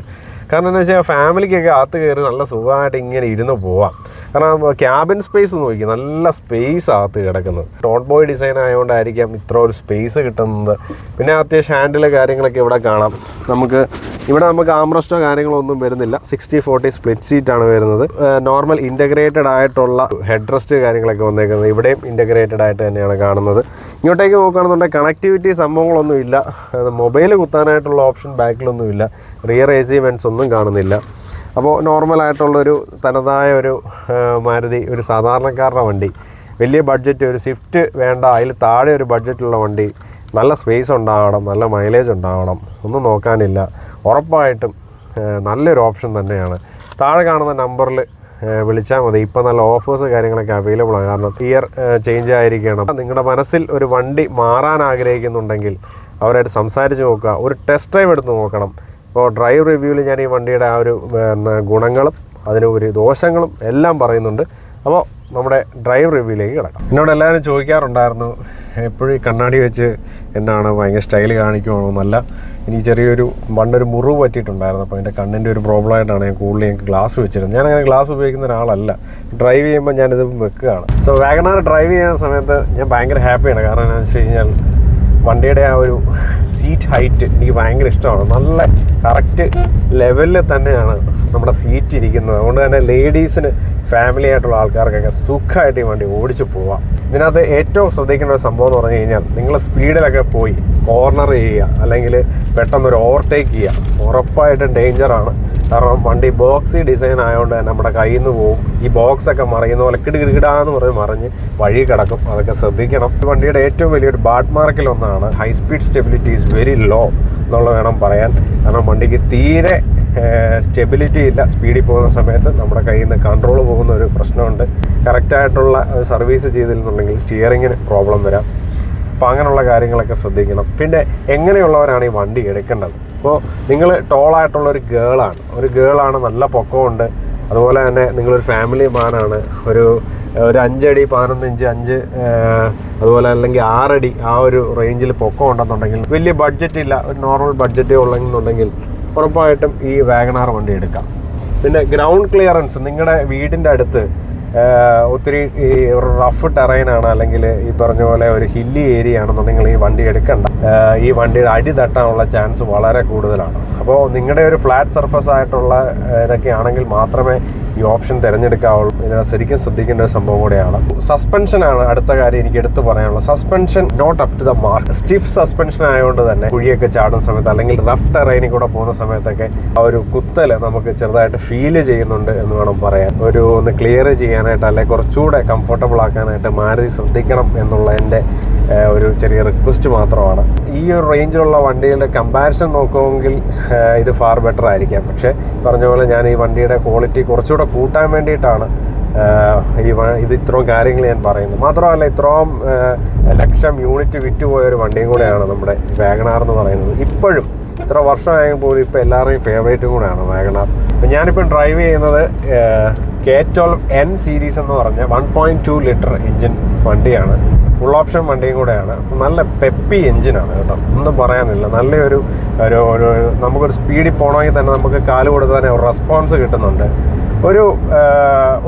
A: കാരണം എന്താ വെച്ചാൽ ഫാമിലിക്കൊക്കെ അകത്ത് കയറി നല്ല സുഖമായിട്ട് ഇങ്ങനെ ഇരുന്ന് പോവാം. കാരണം ക്യാബിൻ സ്പേസ് നോക്കി നല്ല സ്പേസ് അകത്ത് കിടക്കുന്നത്. ടോട്ട് ബോയ് ഡിസൈൻ ആയതുകൊണ്ടായിരിക്കാം ഇത്ര ഒരു സ്പേസ് കിട്ടുന്നത്. പിന്നെ അത്യാവശ്യം ഹാൻഡിൽ കാര്യങ്ങളൊക്കെ ഇവിടെ കാണാം. നമുക്ക് ഇവിടെ നമുക്ക് ആംറസ്റ്റോ കാര്യങ്ങളൊന്നും വരുന്നില്ല. സിക്സ്റ്റി ഫോർട്ടി സ്പ്ലിറ്റ് സീറ്റ് ആണ് വരുന്നത്. നോർമൽ ഇന്റഗ്രേറ്റഡ് ആയിട്ടുള്ള ഹെഡ് റെസ്റ്റ് കാര്യങ്ങളൊക്കെ വന്നേക്കുന്നത് ഇവിടെയും ഇന്റഗ്രേറ്റഡ് ആയിട്ട് തന്നെയാണ് കാണുന്നത്. ഇങ്ങോട്ടേക്ക് നോക്കുകയാണെന്നുണ്ടെങ്കിൽ കണക്ടിവിറ്റി സംഭവങ്ങളൊന്നും ഇല്ല. മൊബൈൽ കുത്താനായിട്ടുള്ള ഓപ്ഷൻ ബാക്കിലൊന്നും ഇല്ല. റിയർ എ സി വെൻസ് ഒന്നും കാണുന്നില്ല. അപ്പോൾ നോർമലായിട്ടുള്ളൊരു തനതായ ഒരു മാരുതി ഒരു സാധാരണക്കാരുടെ വണ്ടി. വലിയ ബഡ്ജറ്റ് ഒരു സ്വിഫ്റ്റ് വേണ്ട അതിൽ താഴെ ഒരു ബഡ്ജറ്റുള്ള വണ്ടി. നല്ല സ്പേസ് ഉണ്ടാവണം നല്ല മൈലേജ് ഉണ്ടാവണം. ഒന്നും നോക്കാനില്ല. ഉറപ്പായിട്ടും നല്ലൊരു ഓപ്ഷൻ തന്നെയാണ്. താഴെ കാണുന്ന നമ്പറിൽ വിളിച്ചാൽ മതി. ഇപ്പം നല്ല ഓഫേഴ്സ് കാര്യങ്ങളൊക്കെ അവൈലബിൾ ആണ് കാരണം ഇയർ ചേഞ്ച് ആയിരിക്കണം. നിങ്ങളുടെ മനസ്സിൽ ഒരു വണ്ടി മാറാൻ ആഗ്രഹിക്കുന്നുണ്ടെങ്കിൽ അവരായിട്ട് സംസാരിച്ച് നോക്കുക. ഒരു ടെസ്റ്റ് ഡ്രൈവ് എടുത്ത് നോക്കണം. ഇപ്പോൾ ഡ്രൈവ് റിവ്യൂവിൽ ഞാൻ ഈ വണ്ടിയുടെ ആ ഒരു ഗുണങ്ങളും അതിന് ഒരു ദോഷങ്ങളും എല്ലാം പറയുന്നുണ്ട്. അപ്പോൾ നമ്മുടെ ഡ്രൈവ് റിവ്യൂയിലേക്ക് കിടക്കാം. എന്നോട് എല്ലാവരും ചോദിക്കാറുണ്ടായിരുന്നു എപ്പോഴും കണ്ണാടി വെച്ച് എന്നാണ് ഭയങ്കര സ്റ്റൈൽ കാണിക്കുവാണോ? എന്നല്ല. എനിക്ക് ചെറിയൊരു മണ്ണൊരു മുറിവ് പറ്റിയിട്ടുണ്ടായിരുന്നു. അപ്പോൾ എന്റെ കണ്ണിന്റെ ഒരു പ്രോബ്ലം ആയിട്ടാണ് ഞാൻ കൂടുതൽ എനിക്ക് ഗ്ലാസ് വെച്ചിരുന്നത്. ഞാൻ ഗ്ലാസ് ഉപയോഗിക്കുന്ന ഒരാളല്ല. ഡ്രൈവ് ചെയ്യുമ്പോൾ ഞാനിത് വെക്കുകയാണ്. സോ വാഗനാർ ഡ്രൈവ് ചെയ്യുന്ന സമയത്ത് ഞാൻ ഭയങ്കര ഹാപ്പിയാണ് കാരണം എന്താണെന്ന് വെച്ച് കഴിഞ്ഞാൽ വണ്ടിയുടെ ആ ഒരു സീറ്റ് ഹൈറ്റ് എനിക്ക് ഭയങ്കര ഇഷ്ടമാണ്. നല്ല കറക്റ്റ് ലെവലിൽ തന്നെയാണ് നമ്മുടെ സീറ്റ് ഇരിക്കുന്നത്. അതുകൊണ്ട് തന്നെ ലേഡീസിന് ഫാമിലി ആയിട്ടുള്ള ആൾക്കാർക്കൊക്കെ സുഖമായിട്ട് ഈ വണ്ടി ഓടിച്ച് പോവാം. ഇതിനകത്ത് ഏറ്റവും ശ്രദ്ധിക്കേണ്ട ഒരു സംഭവം എന്ന് പറഞ്ഞു കഴിഞ്ഞാൽ നിങ്ങൾ സ്പീഡിലൊക്കെ പോയി കോർണർ ചെയ്യുക. അല്ലെങ്കിൽ പെട്ടെന്ന് ഒരു ഓവർടേക്ക് ചെയ്യുക. ഉറപ്പായിട്ടും ഡേഞ്ചറാണ് കാരണം വണ്ടി ബോക്സി ഡിസൈൻ ആയതുകൊണ്ട് തന്നെ നമ്മുടെ കയ്യിൽ നിന്ന് പോകും ഈ ബോക്സ് ഒക്കെ മറിയുന്ന പോലെ കിടുകിടാന്ന് പറഞ്ഞ് മറിഞ്ഞ് വഴി കിടക്കും. അതൊക്കെ ശ്രദ്ധിക്കണം. ഈ വണ്ടിയുടെ ഏറ്റവും വലിയൊരു ബാഡ് മാർക്കിൽ ഒന്നാണ് high speed stability is very low എന്നുള്ള വേണം പറയാൻ. കാരണം വണ്ടിക്ക് തീരെ സ്റ്റെബിലിറ്റി ഇല്ല. സ്പീഡിൽ പോകുന്ന സമയത്ത് നമ്മുടെ കയ്യിൽ നിന്ന് കൺട്രോൾ പോകുന്ന ഒരു പ്രശ്നമുണ്ട്. കറക്റ്റായിട്ടുള്ള സർവീസ് ചെയ്തില്ലെന്നുണ്ടെങ്കിൽ സ്റ്റിയറിങ്ങിന് പ്രോബ്ലം വരാം. അപ്പോൾ അങ്ങനെയുള്ള കാര്യങ്ങളൊക്കെ ശ്രദ്ധിക്കണം. പിന്നെ എങ്ങനെയുള്ളവരാണ് ഈ വണ്ടി എടുക്കേണ്ടത്? അപ്പോൾ നിങ്ങൾ ടോളായിട്ടുള്ള ഒരു ഗേളാണ് ഒരു ഗേളാണ് നല്ല പൊക്കമുണ്ട്. അതുപോലെ തന്നെ നിങ്ങളൊരു ഫാമിലി മാനാണ് ഒരു ഒരു അഞ്ചടി പതിനൊന്ന് ഇഞ്ച് അഞ്ച് അതുപോലെ അല്ലെങ്കിൽ ആറടി ആ ഒരു റേഞ്ചിൽ പൊക്കം ഉണ്ടെന്നുണ്ടെങ്കിൽ വലിയ ബഡ്ജറ്റ് ഇല്ല. ഒരു നോർമൽ ബഡ്ജറ്റ് ഉള്ളെന്നുണ്ടെങ്കിൽ ഉറപ്പായിട്ടും ഈ വാഗണാർ വണ്ടി എടുക്കാം. പിന്നെ ഗ്രൗണ്ട് ക്ലിയറൻസ് നിങ്ങളുടെ വീടിന്റെ അടുത്ത് ഒത്തിരി ഈ റഫ് റഫ് ടെറൈനാണ് അല്ലെങ്കിൽ ഈ പറഞ്ഞ പോലെ ഒരു ഹില്ലി ഏരിയ ആണെന്നുണ്ടെങ്കിൽ ഈ വണ്ടി എടുക്കണ്ട. ഈ വണ്ടിയുടെ അടി തട്ടാനുള്ള ചാൻസ് വളരെ കൂടുതലാണ്. അപ്പോൾ നിങ്ങളുടെ ഒരു ഫ്ലാറ്റ് സർഫസ് ആയിട്ടുള്ള ഇതൊക്കെ ആണെങ്കിൽ മാത്രമേ ഈ ഓപ്ഷൻ തിരഞ്ഞെടുക്കാവുള്ളൂ ഇതിനെ ശരിക്കും ശ്രദ്ധിക്കേണ്ട ഒരു സംഭവം കൂടെയാണ്. സസ്പെൻഷൻ ആണ് അടുത്ത കാര്യം എനിക്ക് എടുത്തു പറയാനുള്ളത്. Suspension not up to the mark stiff suspension ആയതുകൊണ്ട് തന്നെ കുഴിയൊക്കെ ചാടുന്ന സമയത്ത് അല്ലെങ്കിൽ റഫ് ടെറൈനിൽ കൂടെ പോകുന്ന സമയത്തൊക്കെ ആ ഒരു കുത്തൽ നമുക്ക് ചെറുതായിട്ട് ഫീൽ ചെയ്യുന്നുണ്ട് എന്ന് വേണം പറയാൻ. ഒരു ഒന്ന് ക്ലിയർ ചെയ്യാനായിട്ട് അല്ലെങ്കിൽ കുറച്ചുകൂടെ കംഫർട്ടബിൾ ആക്കാനായിട്ട് മാരുതി ശ്രദ്ധിക്കണം എന്നുള്ള എന്റെ ഒരു ചെറിയ റിക്വസ്റ്റ് മാത്രമാണ്. ഈ ഒരു റേഞ്ചിലുള്ള വണ്ടികളുടെ കമ്പാരിസൺ നോക്കുമെങ്കിൽ ഇത് ഫാർ ബെറ്റർ ആയിരിക്കാം. പക്ഷേ പറഞ്ഞ പോലെ ഞാൻ ഈ വണ്ടിയുടെ ക്വാളിറ്റി കുറച്ചുകൂടെ കൂട്ടാൻ വേണ്ടിയിട്ടാണ് ഈ ഇത് ഇത്രയും കാര്യങ്ങൾ ഞാൻ പറയുന്നത്. മാത്രമല്ല ഇത്രയും ലക്ഷം യൂണിറ്റ് വിറ്റുപോയ ഒരു വണ്ടിയും കൂടെയാണ് നമ്മുടെ വാഗണാർ എന്ന് പറയുന്നത്. ഇപ്പോഴും ഇത്ര വർഷമായെങ്കിൽ പോലും ഇപ്പോൾ എല്ലാവരുടെയും ഫേവറേറ്റും കൂടെയാണ് വാഗണാർ. അപ്പം ഞാനിപ്പം ഡ്രൈവ് ചെയ്യുന്നത് കെ ട്വൽവ് എൻ സീരീസ് എന്ന് പറഞ്ഞ one point two litre engine വണ്ടിയാണ്. ഫുൾ ഓപ്ഷൻ വണ്ടിയും കൂടെയാണ്. നല്ല പെപ്പി എഞ്ചിനാണ് കേട്ടോ. ഒന്നും പറയാനില്ല. നല്ലൊരു ഒരു ഒരു നമുക്കൊരു സ്പീഡിൽ പോകണമെങ്കിൽ തന്നെ നമുക്ക് കാൽ കൊടുത്ത് തന്നെ ഒരു റെസ്പോൺസ് കിട്ടുന്നുണ്ട്. ഒരു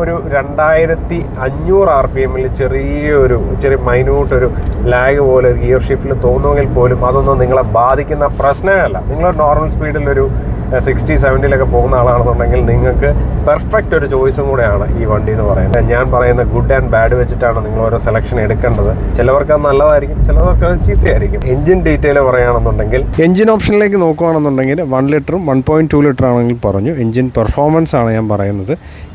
A: ഒരു രണ്ടായിരത്തി അഞ്ഞൂറ് ആർ പി എമ്മിൽ ചെറിയൊരു ചെറിയ മൈന്യൂട്ട് ഒരു ലാഗ് പോലെ ഗിയർ ഷിഫ്റ്റിൽ തോന്നുമെങ്കിൽ പോലും അതൊന്നും നിങ്ങളെ ബാധിക്കുന്ന പ്രശ്നമല്ല നിങ്ങൾ നോർമൽ സ്പീഡിൽ ഒരു സിക്സ്റ്റി സെവന്റിലൊക്കെ പോകുന്ന ആളാണെന്നുണ്ടെങ്കിൽ നിങ്ങൾക്ക് പെർഫെക്റ്റ് ഒരു ചോയ്സും കൂടെയാണ് ഈ വണ്ടി എന്ന് പറയുന്നത്. ഞാൻ പറയുന്ന ഗുഡ് ആൻഡ് ബാഡ് വെച്ചിട്ടാണ് നിങ്ങൾ ഓരോ സെലക്ഷൻ എടുക്കേണ്ടത്. ചിലവർക്ക് അത് നല്ലതായിരിക്കും ചിലവർക്ക് അത് ചീത്തയായിരിക്കും. എഞ്ചിൻ ഡീറ്റെയിൽ പറയുകയാണെന്നുണ്ടെങ്കിൽ എഞ്ചിൻ ഓപ്ഷനിലേക്ക് നോക്കുകയാണെന്നുണ്ടെങ്കിൽ വൺ ലിറ്ററും വൺ പോയിന്റ് ടു ലിറ്റർ ആണെങ്കിൽ പറഞ്ഞു. എഞ്ചിൻ പെർഫോമൻസ് ആണ് ഞാൻ പറയുന്നത്.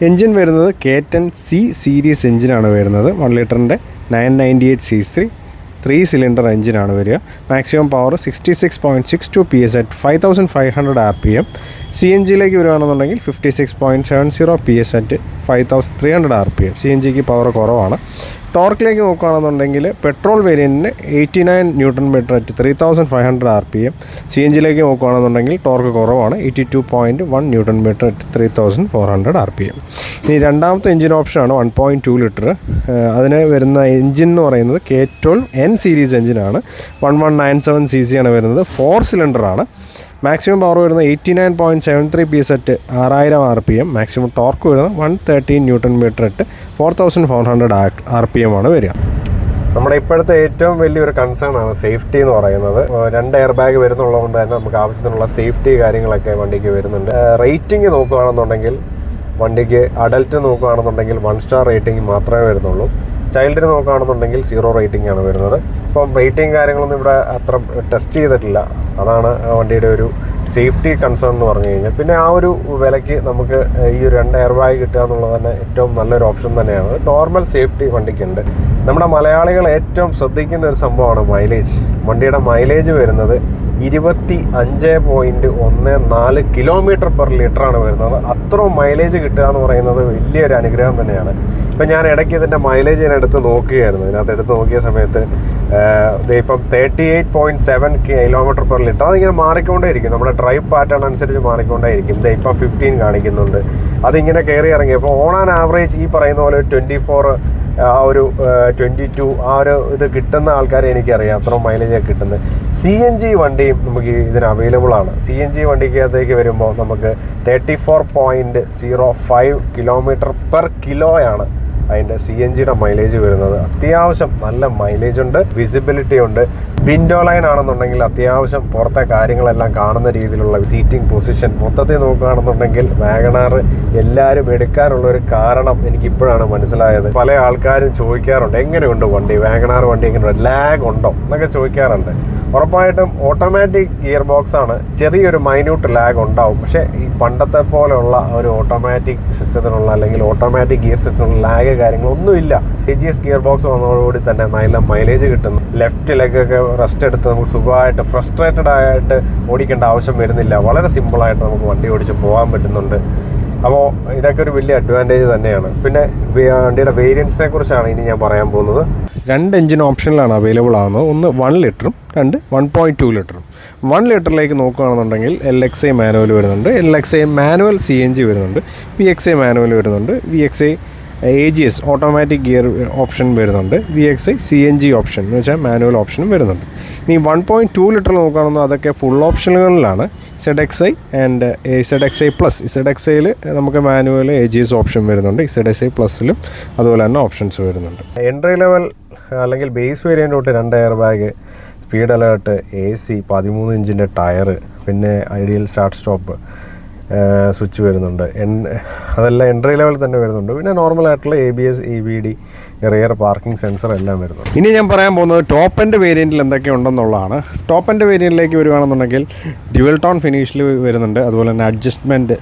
A: എഞ്ചിൻ വരുന്നത് കെ ടെൻ സി സീരീസ് എഞ്ചിനാണ് വരുന്നത്. വൺ ലിറ്ററിന്റെ nine ninety eight C three three cylinder എഞ്ചിനാണ് വരിക. Maximum power sixty six point six two P S at five thousand five hundred R P M C N ജിയിലേക്ക് വരുവാണെന്നുണ്ടെങ്കിൽ fifty six point seven zero P S at five thousand three hundred R P M C N ജിക്ക് പവർ കുറവാണ്. ടോർക്കിലേക്ക് നോക്കുകയാണെന്നുണ്ടെങ്കിൽ petrol വേരിയന്റിന് eighty nine newton metre at three thousand five hundred R P M C N ജിയിലേക്ക് നോക്കുകയാണെന്നുണ്ടെങ്കിൽ ടോർക്ക് കുറവാണ് eighty two point one newton metre at three thousand four hundred R P M ഇനി രണ്ടാമത്തെ എഞ്ചിൻ ഓപ്ഷനാണ് വൺ പോയിന്റ് ടു ലിറ്റർ. അതിന് വരുന്ന എഞ്ചിൻ എന്ന് പറയുന്നത് കെ ട്വൽവ് എൻ സീരീസ് എഞ്ചിനാണ്. One one nine seven C C ആണ് വരുന്നത്. ഫോർ സിലിണ്ടറാണ് മാക്സിമം പവർ വരുന്നത് eighty nine point seven three P set ആറായിരം R P M maximum torque വരുന്നത് വൺ തേർട്ടീൻ ന്യൂട്ടൺ മീറ്റർ ഇട്ട് four thousand four hundred R P M ആണ് വരിക. നമ്മുടെ ഇപ്പോഴത്തെ ഏറ്റവും വലിയൊരു കൺസേൺ ആണ് സേഫ്റ്റി എന്ന് പറയുന്നത്. രണ്ട് എയർ ബാഗ് വരുന്നുള്ളതുകൊണ്ട് തന്നെ നമുക്ക് ആവശ്യത്തിനുള്ള സേഫ്റ്റി കാര്യങ്ങളൊക്കെ വണ്ടിക്ക് വരുന്നുണ്ട്. റേറ്റിംഗ് നോക്കുകയാണെന്നുണ്ടെങ്കിൽ വണ്ടിക്ക് അഡൽറ്റ് നോക്കുകയാണെന്നുണ്ടെങ്കിൽ വൺ സ്റ്റാർ റേറ്റിംഗ് മാത്രമേ വരുന്നുള്ളൂ. ചൈൽഡിന് നോക്കുകയാണെന്നുണ്ടെങ്കിൽ സീറോ റേറ്റിംഗ് ആണ് വരുന്നത്. ഇപ്പം റേറ്റിംഗ് കാര്യങ്ങളൊന്നും ഇവിടെ അത്ര ടെസ്റ്റ് ചെയ്തിട്ടില്ല. അതാണ് വണ്ടിയുടെ ഒരു സേഫ്റ്റി കൺസേൺ എന്ന് പറഞ്ഞു കഴിഞ്ഞാൽ. പിന്നെ ആ ഒരു വിലയ്ക്ക് നമുക്ക് ഈ ഒരു രണ്ട് എയർ ബാഗ് കിട്ടുക എന്നുള്ളത് തന്നെ ഏറ്റവും നല്ലൊരു ഓപ്ഷൻ തന്നെയാണ്. നോർമൽ സേഫ്റ്റി വണ്ടിക്കുണ്ട്. നമ്മുടെ മലയാളികൾ ഏറ്റവും ശ്രദ്ധിക്കുന്ന ഒരു സംഭവമാണ് മൈലേജ്. വണ്ടിയുടെ മൈലേജ് വരുന്നത് ഇരുപത്തി അഞ്ച് പോയിന്റ് ഒന്ന് നാല് കിലോമീറ്റർ പെർ ലിറ്റർ ആണ് വരുന്നത് അത്ര മൈലേജ് കിട്ടുക എന്ന് പറയുന്നത് വലിയൊരു അനുഗ്രഹം തന്നെയാണ്. ഇപ്പം ഞാൻ ഇടയ്ക്ക് ഇതിന്റെ മൈലേജ് ഞാൻ എടുത്ത് നോക്കുകയായിരുന്നു. ഇതിനകത്ത് എടുത്ത് നോക്കിയ സമയത്ത് ഇപ്പം thirty eight point seven kilometre per litre അതിങ്ങനെ മാറിക്കൊണ്ടേയിരിക്കും. നമ്മുടെ ഡ്രൈവ് പാറ്റേൺ അനുസരിച്ച് മാറിക്കൊണ്ടേയിരിക്കും. ഇത് ഇപ്പം ഫിഫ്റ്റീൻ കാണിക്കുന്നുണ്ട്. അതിങ്ങനെ കയറി ഇറങ്ങി. അപ്പോൾ ഓൺ ആൻ ആവറേജ് ഈ പറയുന്ന പോലെ ട്വന്റി ഫോർ ആ ഒരു ട്വന്റി ടു ആ ഒരു ഇത് കിട്ടുന്ന ആൾക്കാരെ എനിക്കറിയാം. അത്ര മൈലേജ് കിട്ടുന്നത്. സി എൻ ജി വണ്ടിയും നമുക്ക് ഇതിന് അവൈലബിൾ ആണ്. സി എൻ ജി വണ്ടിക്കകത്തേക്ക് വരുമ്പോൾ നമുക്ക് thirty four point zero five kilometre per കിലോയാണ് അതിന്റെ സി എൻ ജിയുടെ മൈലേജ് വരുന്നത്. അത്യാവശ്യം നല്ല മൈലേജ് ഉണ്ട് വിസിബിലിറ്റി ഉണ്ട്. വിൻഡോ ലൈൻ ആണെന്നുണ്ടെങ്കിൽ അത്യാവശ്യം പുറത്തെ കാര്യങ്ങളെല്ലാം കാണുന്ന രീതിയിലുള്ള സീറ്റിംഗ് പൊസിഷൻ മൊത്തത്തിൽ നോക്കുകയാണെന്നുണ്ടെങ്കിൽ വാഗണാർ എല്ലാവരും എടുക്കാനുള്ള ഒരു കാരണം എനിക്ക് ഇപ്പോഴാണ് മനസ്സിലായത്. പല ആൾക്കാരും ചോദിക്കാറുണ്ട് എങ്ങനെയുണ്ട് വണ്ടി? വാഗണാർ വണ്ടി എങ്ങനെയുണ്ട്? ലാഗ് ഉണ്ടോ? എന്നൊക്കെ ചോദിക്കാറുണ്ട്. ഉറപ്പായിട്ടും ഓട്ടോമാറ്റിക് ഗിയർ ബോക്സ് ആണ്. ചെറിയൊരു മൈന്യൂട്ട് ലാഗ് ഉണ്ടാവും. പക്ഷേ ഈ പണ്ടത്തെ പോലെയുള്ള ഒരു ഓട്ടോമാറ്റിക് സിസ്റ്റത്തിനുള്ള അല്ലെങ്കിൽ ഓട്ടോമാറ്റിക് ഗിയർ സിസ്റ്റത്തിനുള്ള ലാഗ് കാര്യങ്ങളൊന്നുമില്ല. T G S gear box വന്നതോടുകൂടി തന്നെ നല്ല മൈലേജ് കിട്ടുന്നു. ലെഫ്റ്റ് ലെഗൊക്കെ റെസ്റ്റ് എടുത്ത് നമുക്ക് സുഖമായിട്ട് ഫ്രസ്ട്രേറ്റഡ് ആയിട്ട് ഓടിക്കേണ്ട ആവശ്യം വരുന്നില്ല. വളരെ സിമ്പിളായിട്ട് നമുക്ക് വണ്ടി ഓടിച്ച് പോകാൻ പറ്റുന്നുണ്ട്. അപ്പോൾ ഇതൊക്കെ ഒരു വലിയ അഡ്വാന്റേജ് തന്നെയാണ്. പിന്നെ വണ്ടിയുടെ വേരിയൻസിനെ കുറിച്ചാണ് ഇനി ഞാൻ പറയാൻ പോകുന്നത്. രണ്ട് എഞ്ചിൻ ഓപ്ഷനിലാണ് അവൈലബിൾ ആകുന്നത് ഒന്ന് വൺ ലിറ്ററും രണ്ട് വൺ പോയിന്റ് ടു ലിറ്ററും വൺ ലിറ്ററിലേക്ക് നോക്കുകയാണെന്നുണ്ടെങ്കിൽ എൽ എക്സ് ഐ മാനുവൽ വരുന്നുണ്ട്. L X I manual C N G വരുന്നുണ്ട്. വി എക്സ് ഐ മാനുവൽ വരുന്നുണ്ട്. V X I A G S automatic gear option വരുന്നുണ്ട്. V X C N G option എന്ന് വെച്ചാൽ മാനുവൽ ഓപ്ഷനും വരുന്നുണ്ട്. ഇനി വൺ പോയിന്റ് ടു ലിറ്റർ നോക്കുകയാണെന്ന് അതൊക്കെ full ഓപ്ഷനുകളിലാണ് Z X I and Z X I plus Z X ഐയിൽ നമുക്ക് manual A G S option വരുന്നുണ്ട്. സെഡ് എക്സ് ഐ പ്ലസ്സിലും അതുപോലെ തന്നെ ഓപ്ഷൻസ് വരുന്നുണ്ട്. എൻട്രി ലെവൽ അല്ലെങ്കിൽ ബേസ് വേരിയന്റ് തൊട്ട് രണ്ട് air bag speed alert A C പതിമൂന്ന് ഇഞ്ചിന്റെ ടയർ പിന്നെ ഐഡിയൽ സ്റ്റാർട്ട് സ്റ്റോപ്പ് സ്വിച്ച് വരുന്നുണ്ട്. എൻ അതെല്ലാം എൻട്രി ലെവൽ തന്നെ വരുന്നുണ്ട്. പിന്നെ നോർമൽ ആയിട്ടുള്ള A B S E B D rear parking sensor എല്ലാം വരുന്നുണ്ട്. ഇനി ഞാൻ പറയാൻ പോകുന്നത് ടോപ്പ് എൻഡ് വേരിയന്റിൽ എന്തൊക്കെ ഉണ്ടെന്നുള്ളതാണ്. ടോപ്പ് എൻഡ് വേരിയന്റിലേക്ക് വരുവാണെന്നുണ്ടെങ്കിൽ ഡ്യുവൽ ടോൺ ഫിനിഷിൽ വരുന്നുണ്ട്. അതുപോലെ തന്നെ adjustment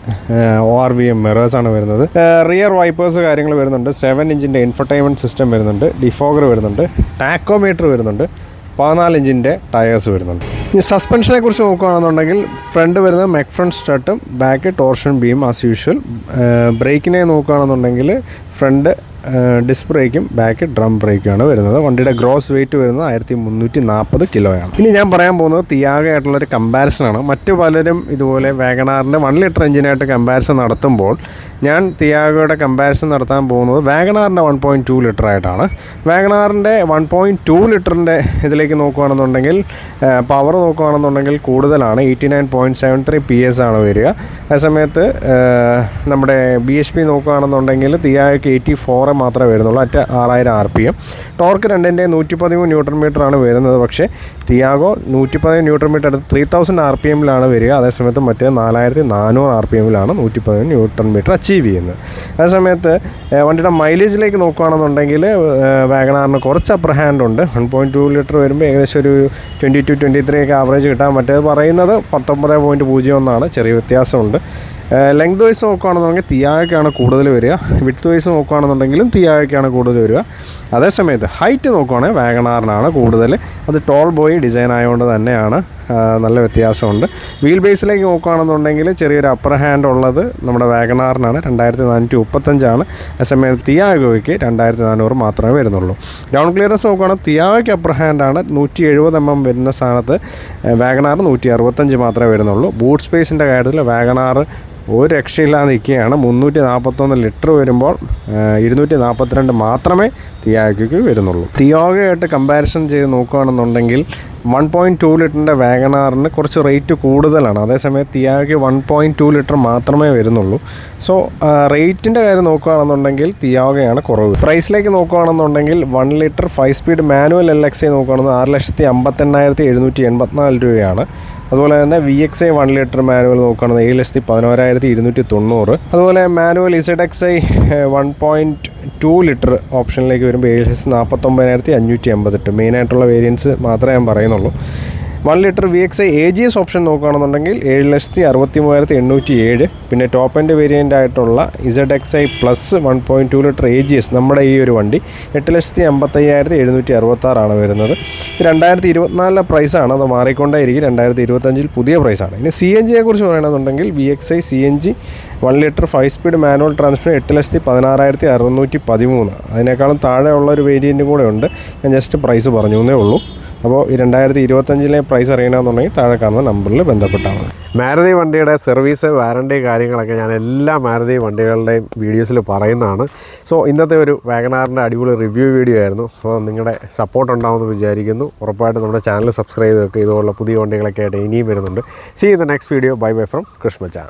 A: O R V M മിറേഴ്സാണ് വരുന്നത്. റിയർ വൈപ്പേഴ്സ് കാര്യങ്ങൾ വരുന്നുണ്ട്. സെവൻ ഇഞ്ചിന്റെ ഇൻഫർടൈൻമെന്റ് സിസ്റ്റം വരുന്നുണ്ട്. ഡിഫോഗർ വരുന്നുണ്ട്. ടാക്കോമീറ്റർ വരുന്നുണ്ട്. പതിനാല് ഇഞ്ചിന്റെ ടയേഴ്സ് വരുന്നുണ്ട്. ഇനി സസ്പെൻഷനെ കുറിച്ച് നോക്കുകയാണെന്നുണ്ടെങ്കിൽ ഫ്രണ്ട് വരുന്നത് മെക് front സ്റ്റട്ടും back torsion beam as usual ബ്രേക്കിനെ നോക്കുകയാണെന്നുണ്ടെങ്കിൽ ഫ്രണ്ട് ഡിസ്ക് ബ്രേക്കും ബാക്ക് ഡ്രം ബ്രേക്കുമാണ് വരുന്നത്. വണ്ടിയുടെ ഗ്രോസ് വെയിറ്റ് വരുന്നത് ആയിരത്തി മുന്നൂറ്റി നാൽപ്പത് കിലോയാണ് ഇനി ഞാൻ പറയാൻ പോകുന്നത് തിയാഗയായിട്ടുള്ളൊരു കമ്പാരിസൺ ആണ്. മറ്റു പലരും ഇതുപോലെ വാഗണാറിന്റെ വൺ ലിറ്റർ എഞ്ചിനായിട്ട് കമ്പാരിസൺ നടത്തുമ്പോൾ ഞാൻ തിയാഗോയുടെ കമ്പാരിസൺ നടത്താൻ പോകുന്നത് വാഗണാറിന്റെ വൺ പോയിന്റ് ടു ലിറ്റർ ആയിട്ടാണ്. വാഗണാറിന്റെ വൺ പോയിന്റ് ടു ലിറ്ററിന്റെ ഇതിലേക്ക് നോക്കുകയാണെന്നുണ്ടെങ്കിൽ പവർ നോക്കുകയാണെന്നുണ്ടെങ്കിൽ കൂടുതലാണ്. Eighty nine point seven three P S ആണ് വരിക. ആ സമയത്ത് നമ്മുടെ ബി എച്ച് പി നോക്കുകയാണെന്നുണ്ടെങ്കിൽ തിയാഗോയ്ക്ക് എയ്റ്റി ഫോറ് മാത്രമേ വരുന്നുള്ളൂ. അറ്റ് ആറായിരം ആർ പി എം ടോർക്ക് രണ്ടിന്റെ നൂറ്റി പതിമൂന്ന് ന്യൂട്രൺ ആണ് വരുന്നത്. പക്ഷേ തിയാഗോ നൂറ്റി പതിമൂന്ന് ന്യൂട്രൺ മീറ്റർ അടുത്ത് ത്രീ തൗസൻഡ് ആർ പി എമ്മിലാണ് വരിക. അതേസമയത്ത് മറ്റേ നാലായിരത്തി നാനൂറ് ആർ പി എമ്മിലാണ് നൂറ്റി പതിമൂന്ന് ന്യൂട്രൺ മീറ്റർ. അച്ചീവ് ചെയ്യുന്നത്. ആ സമയത്ത് വണ്ടിയുടെ മൈലേജിലേക്ക് നോക്കുകയാണെന്നുണ്ടെങ്കിൽ വാഗണാറിന് കുറച്ച് അപ്പർ ഹാൻഡ് ഉണ്ട്. വൺ പോയിന്റ് ടു ലിറ്റർ വരുമ്പോൾ ഏകദേശം ഒരു ട്വന്റി ടു ട്വന്റി ത്രീ ഒക്കെ ആവറേജ് കിട്ടാൻ മറ്റേത് പറയുന്നത് പത്തൊമ്പത് പോയിന്റ് പൂജ്യം ഒന്നാണ്. ചെറിയ വ്യത്യാസമുണ്ട്. ലെങ്ത് വൈസ് നോക്കുകയാണെന്നുണ്ടെങ്കിൽ തിയാഴക്കാണ് കൂടുതൽ വരിക. വിഡ്ത്ത് വൈസ് നോക്കുകയാണെന്നുണ്ടെങ്കിലും തിയാഴക്കാണ് കൂടുതൽ വരിക. അതേസമയത്ത് ഹൈറ്റ് നോക്കുകയാണെങ്കിൽ വാഗണാറിനാണ് കൂടുതൽ. അത് ടോൾ ബോയ് ഡിസൈൻ ആയതുകൊണ്ട് തന്നെയാണ്. നല്ല വ്യത്യാസമുണ്ട്. വീൽ ബേസിലേക്ക് നോക്കുകയാണെന്നുണ്ടെങ്കിൽ ചെറിയൊരു അപ്പർ ഹാൻഡ് ഉള്ളത് നമ്മുടെ വാഗണാറിനാണ്. രണ്ടായിരത്തി നാനൂറ്റി മുപ്പത്തഞ്ചാണ് അതേസമയം തിയാഗോയ്ക്ക് രണ്ടായിരത്തി നാനൂറ് മാത്രമേ വരുന്നുള്ളൂ. ഗ്രൗണ്ട് ക്ലിയറൻസ് നോക്കുകയാണെങ്കിൽ തിയാഗോയ്ക്ക് അപ്പർ ഹാൻഡാണ് നൂറ്റി എഴുപത് എം എം വരുന്ന സ്ഥാനത്ത് വാഗണാർ നൂറ്റി അറുപത്തഞ്ച് മാത്രമേ വരുന്നുള്ളൂ. ബൂട്ട് സ്പേസിന്റെ കാര്യത്തിൽ വാഗണാർ ഒരു രക്ഷയില്ലാതെ നിൽക്കുകയാണ്. മുന്നൂറ്റി നാൽപ്പത്തൊന്ന് ലിറ്റർ വരുമ്പോൾ ഇരുന്നൂറ്റി നാൽപ്പത്തിരണ്ട് മാത്രമേ തിയാഗയ്ക്ക് വരുന്നുള്ളൂ. തിയാഗയായിട്ട് കമ്പാരിസൺ ചെയ്ത് നോക്കുകയാണെന്നുണ്ടെങ്കിൽ വൺ പോയിന്റ് ടു ലിറ്ററിന്റെ വാഗണാറിന് കുറച്ച് റേറ്റ് കൂടുതലാണ്. അതേസമയം തിയാഗയ്ക്ക് വൺ പോയിന്റ് ടു ലിറ്റർ മാത്രമേ വരുന്നുള്ളൂ. സോ റേറ്റിന്റെ കാര്യം നോക്കുകയാണെന്നുണ്ടെങ്കിൽ തിയാഗയാണ് കുറവ്. പ്രൈസിലേക്ക് നോക്കുകയാണെന്നുണ്ടെങ്കിൽ one litre five speed manual L X I നോക്കുകയാണെന്ന് ആറ് ലക്ഷത്തി അമ്പത്തെണ്ണായിരത്തി എഴുന്നൂറ്റി എൺപത്തിനാല് രൂപയാണ്. അതുപോലെ തന്നെ V X I one litre manual നോക്കുകയാണെങ്കിൽ ഏഴ് ലക്ഷത്തി പതിനോരായിരത്തി ഇരുന്നൂറ്റി തൊണ്ണൂറ് അതുപോലെ manual Z X I one point two litre ഓപ്ഷനിലേക്ക് വരുമ്പോൾ ഏഴ് ലക്ഷത്തി നാൽപ്പത്തൊമ്പതിനായിരത്തി അഞ്ഞൂറ്റി എൺപത്തെട്ട് മെയിനായിട്ടുള്ള വേരിയൻസ് മാത്രമേ ഞാൻ പറയുന്നുള്ളൂ. One litre V X I A G S option നോക്കുകയാണെന്നുണ്ടെങ്കിൽ ഏഴ് ലക്ഷത്തി അറുപത്തി മൂവായിരത്തി എണ്ണൂറ്റി ഏഴ് പിന്നെ ടോപ്പ് എൻഡ് വേരിയന്റ് ആയിട്ടുള്ള Z X I plus one point two litre A G S നമ്മുടെ ഈ ഒരു വണ്ടി എട്ട് ലക്ഷത്തി അമ്പത്തയ്യായിരത്തി എഴുന്നൂറ്റി അറുപത്താറാണ് വരുന്നത്. രണ്ടായിരത്തി ഇരുപത്തിനാലിലെ പ്രൈസാണ് അത് മാറിക്കൊണ്ടേയിരിക്കും. രണ്ടായിരത്തി ഇരുപത്തഞ്ചിൽ പുതിയ പ്രൈസാണ് ഇനി സി എൻ ജിയെ കുറിച്ച് പറയണമെന്നുണ്ടെങ്കിൽ V X I C N G one litre five speed manual transmission എട്ട് ലക്ഷത്തി പതിനാറായിരത്തി അറുന്നൂറ്റി പതിമൂന്ന്. അതിനേക്കാളും താഴെയുള്ള ഒരു വേരിയന്റും കൂടെ ഉണ്ട്. ഞാൻ ജസ്റ്റ് പ്രൈസ് പറഞ്ഞു എന്നേ ഉള്ളൂ. അപ്പോൾ ഈ രണ്ടായിരത്തി ഇരുപത്തഞ്ചിലെ പ്രൈസ് അറിയണമെന്നുണ്ടെങ്കിൽ താഴെ കാണുന്ന നമ്പറിൽ ബന്ധപ്പെട്ടാൽ മതി. മാരുതി വണ്ടിയുടെ സർവീസ് വാറണ്ടി കാര്യങ്ങളൊക്കെ ഞാൻ എല്ലാ മാരുതി വണ്ടികളുടെയും വീഡിയോസിൽ പറയുന്നതാണ്. സോ ഇന്നത്തെ ഒരു വാഗനാറിന്റെ അടിപൊളി റിവ്യൂ വീഡിയോ ആയിരുന്നു. അപ്പോൾ നിങ്ങളുടെ സപ്പോർട്ട് ഉണ്ടാവുമെന്ന് വിചാരിക്കുന്നു. ഉറപ്പായിട്ടും നമ്മുടെ ചാനൽ സബ്സ്ക്രൈബ് ചെയ്തൊക്കെ ഇതുപോലുള്ള പുതിയ വണ്ടികളൊക്കെ ആയിട്ട് ഇനിയും വരുന്നുണ്ട്. See the next video bye bye from Krishna channel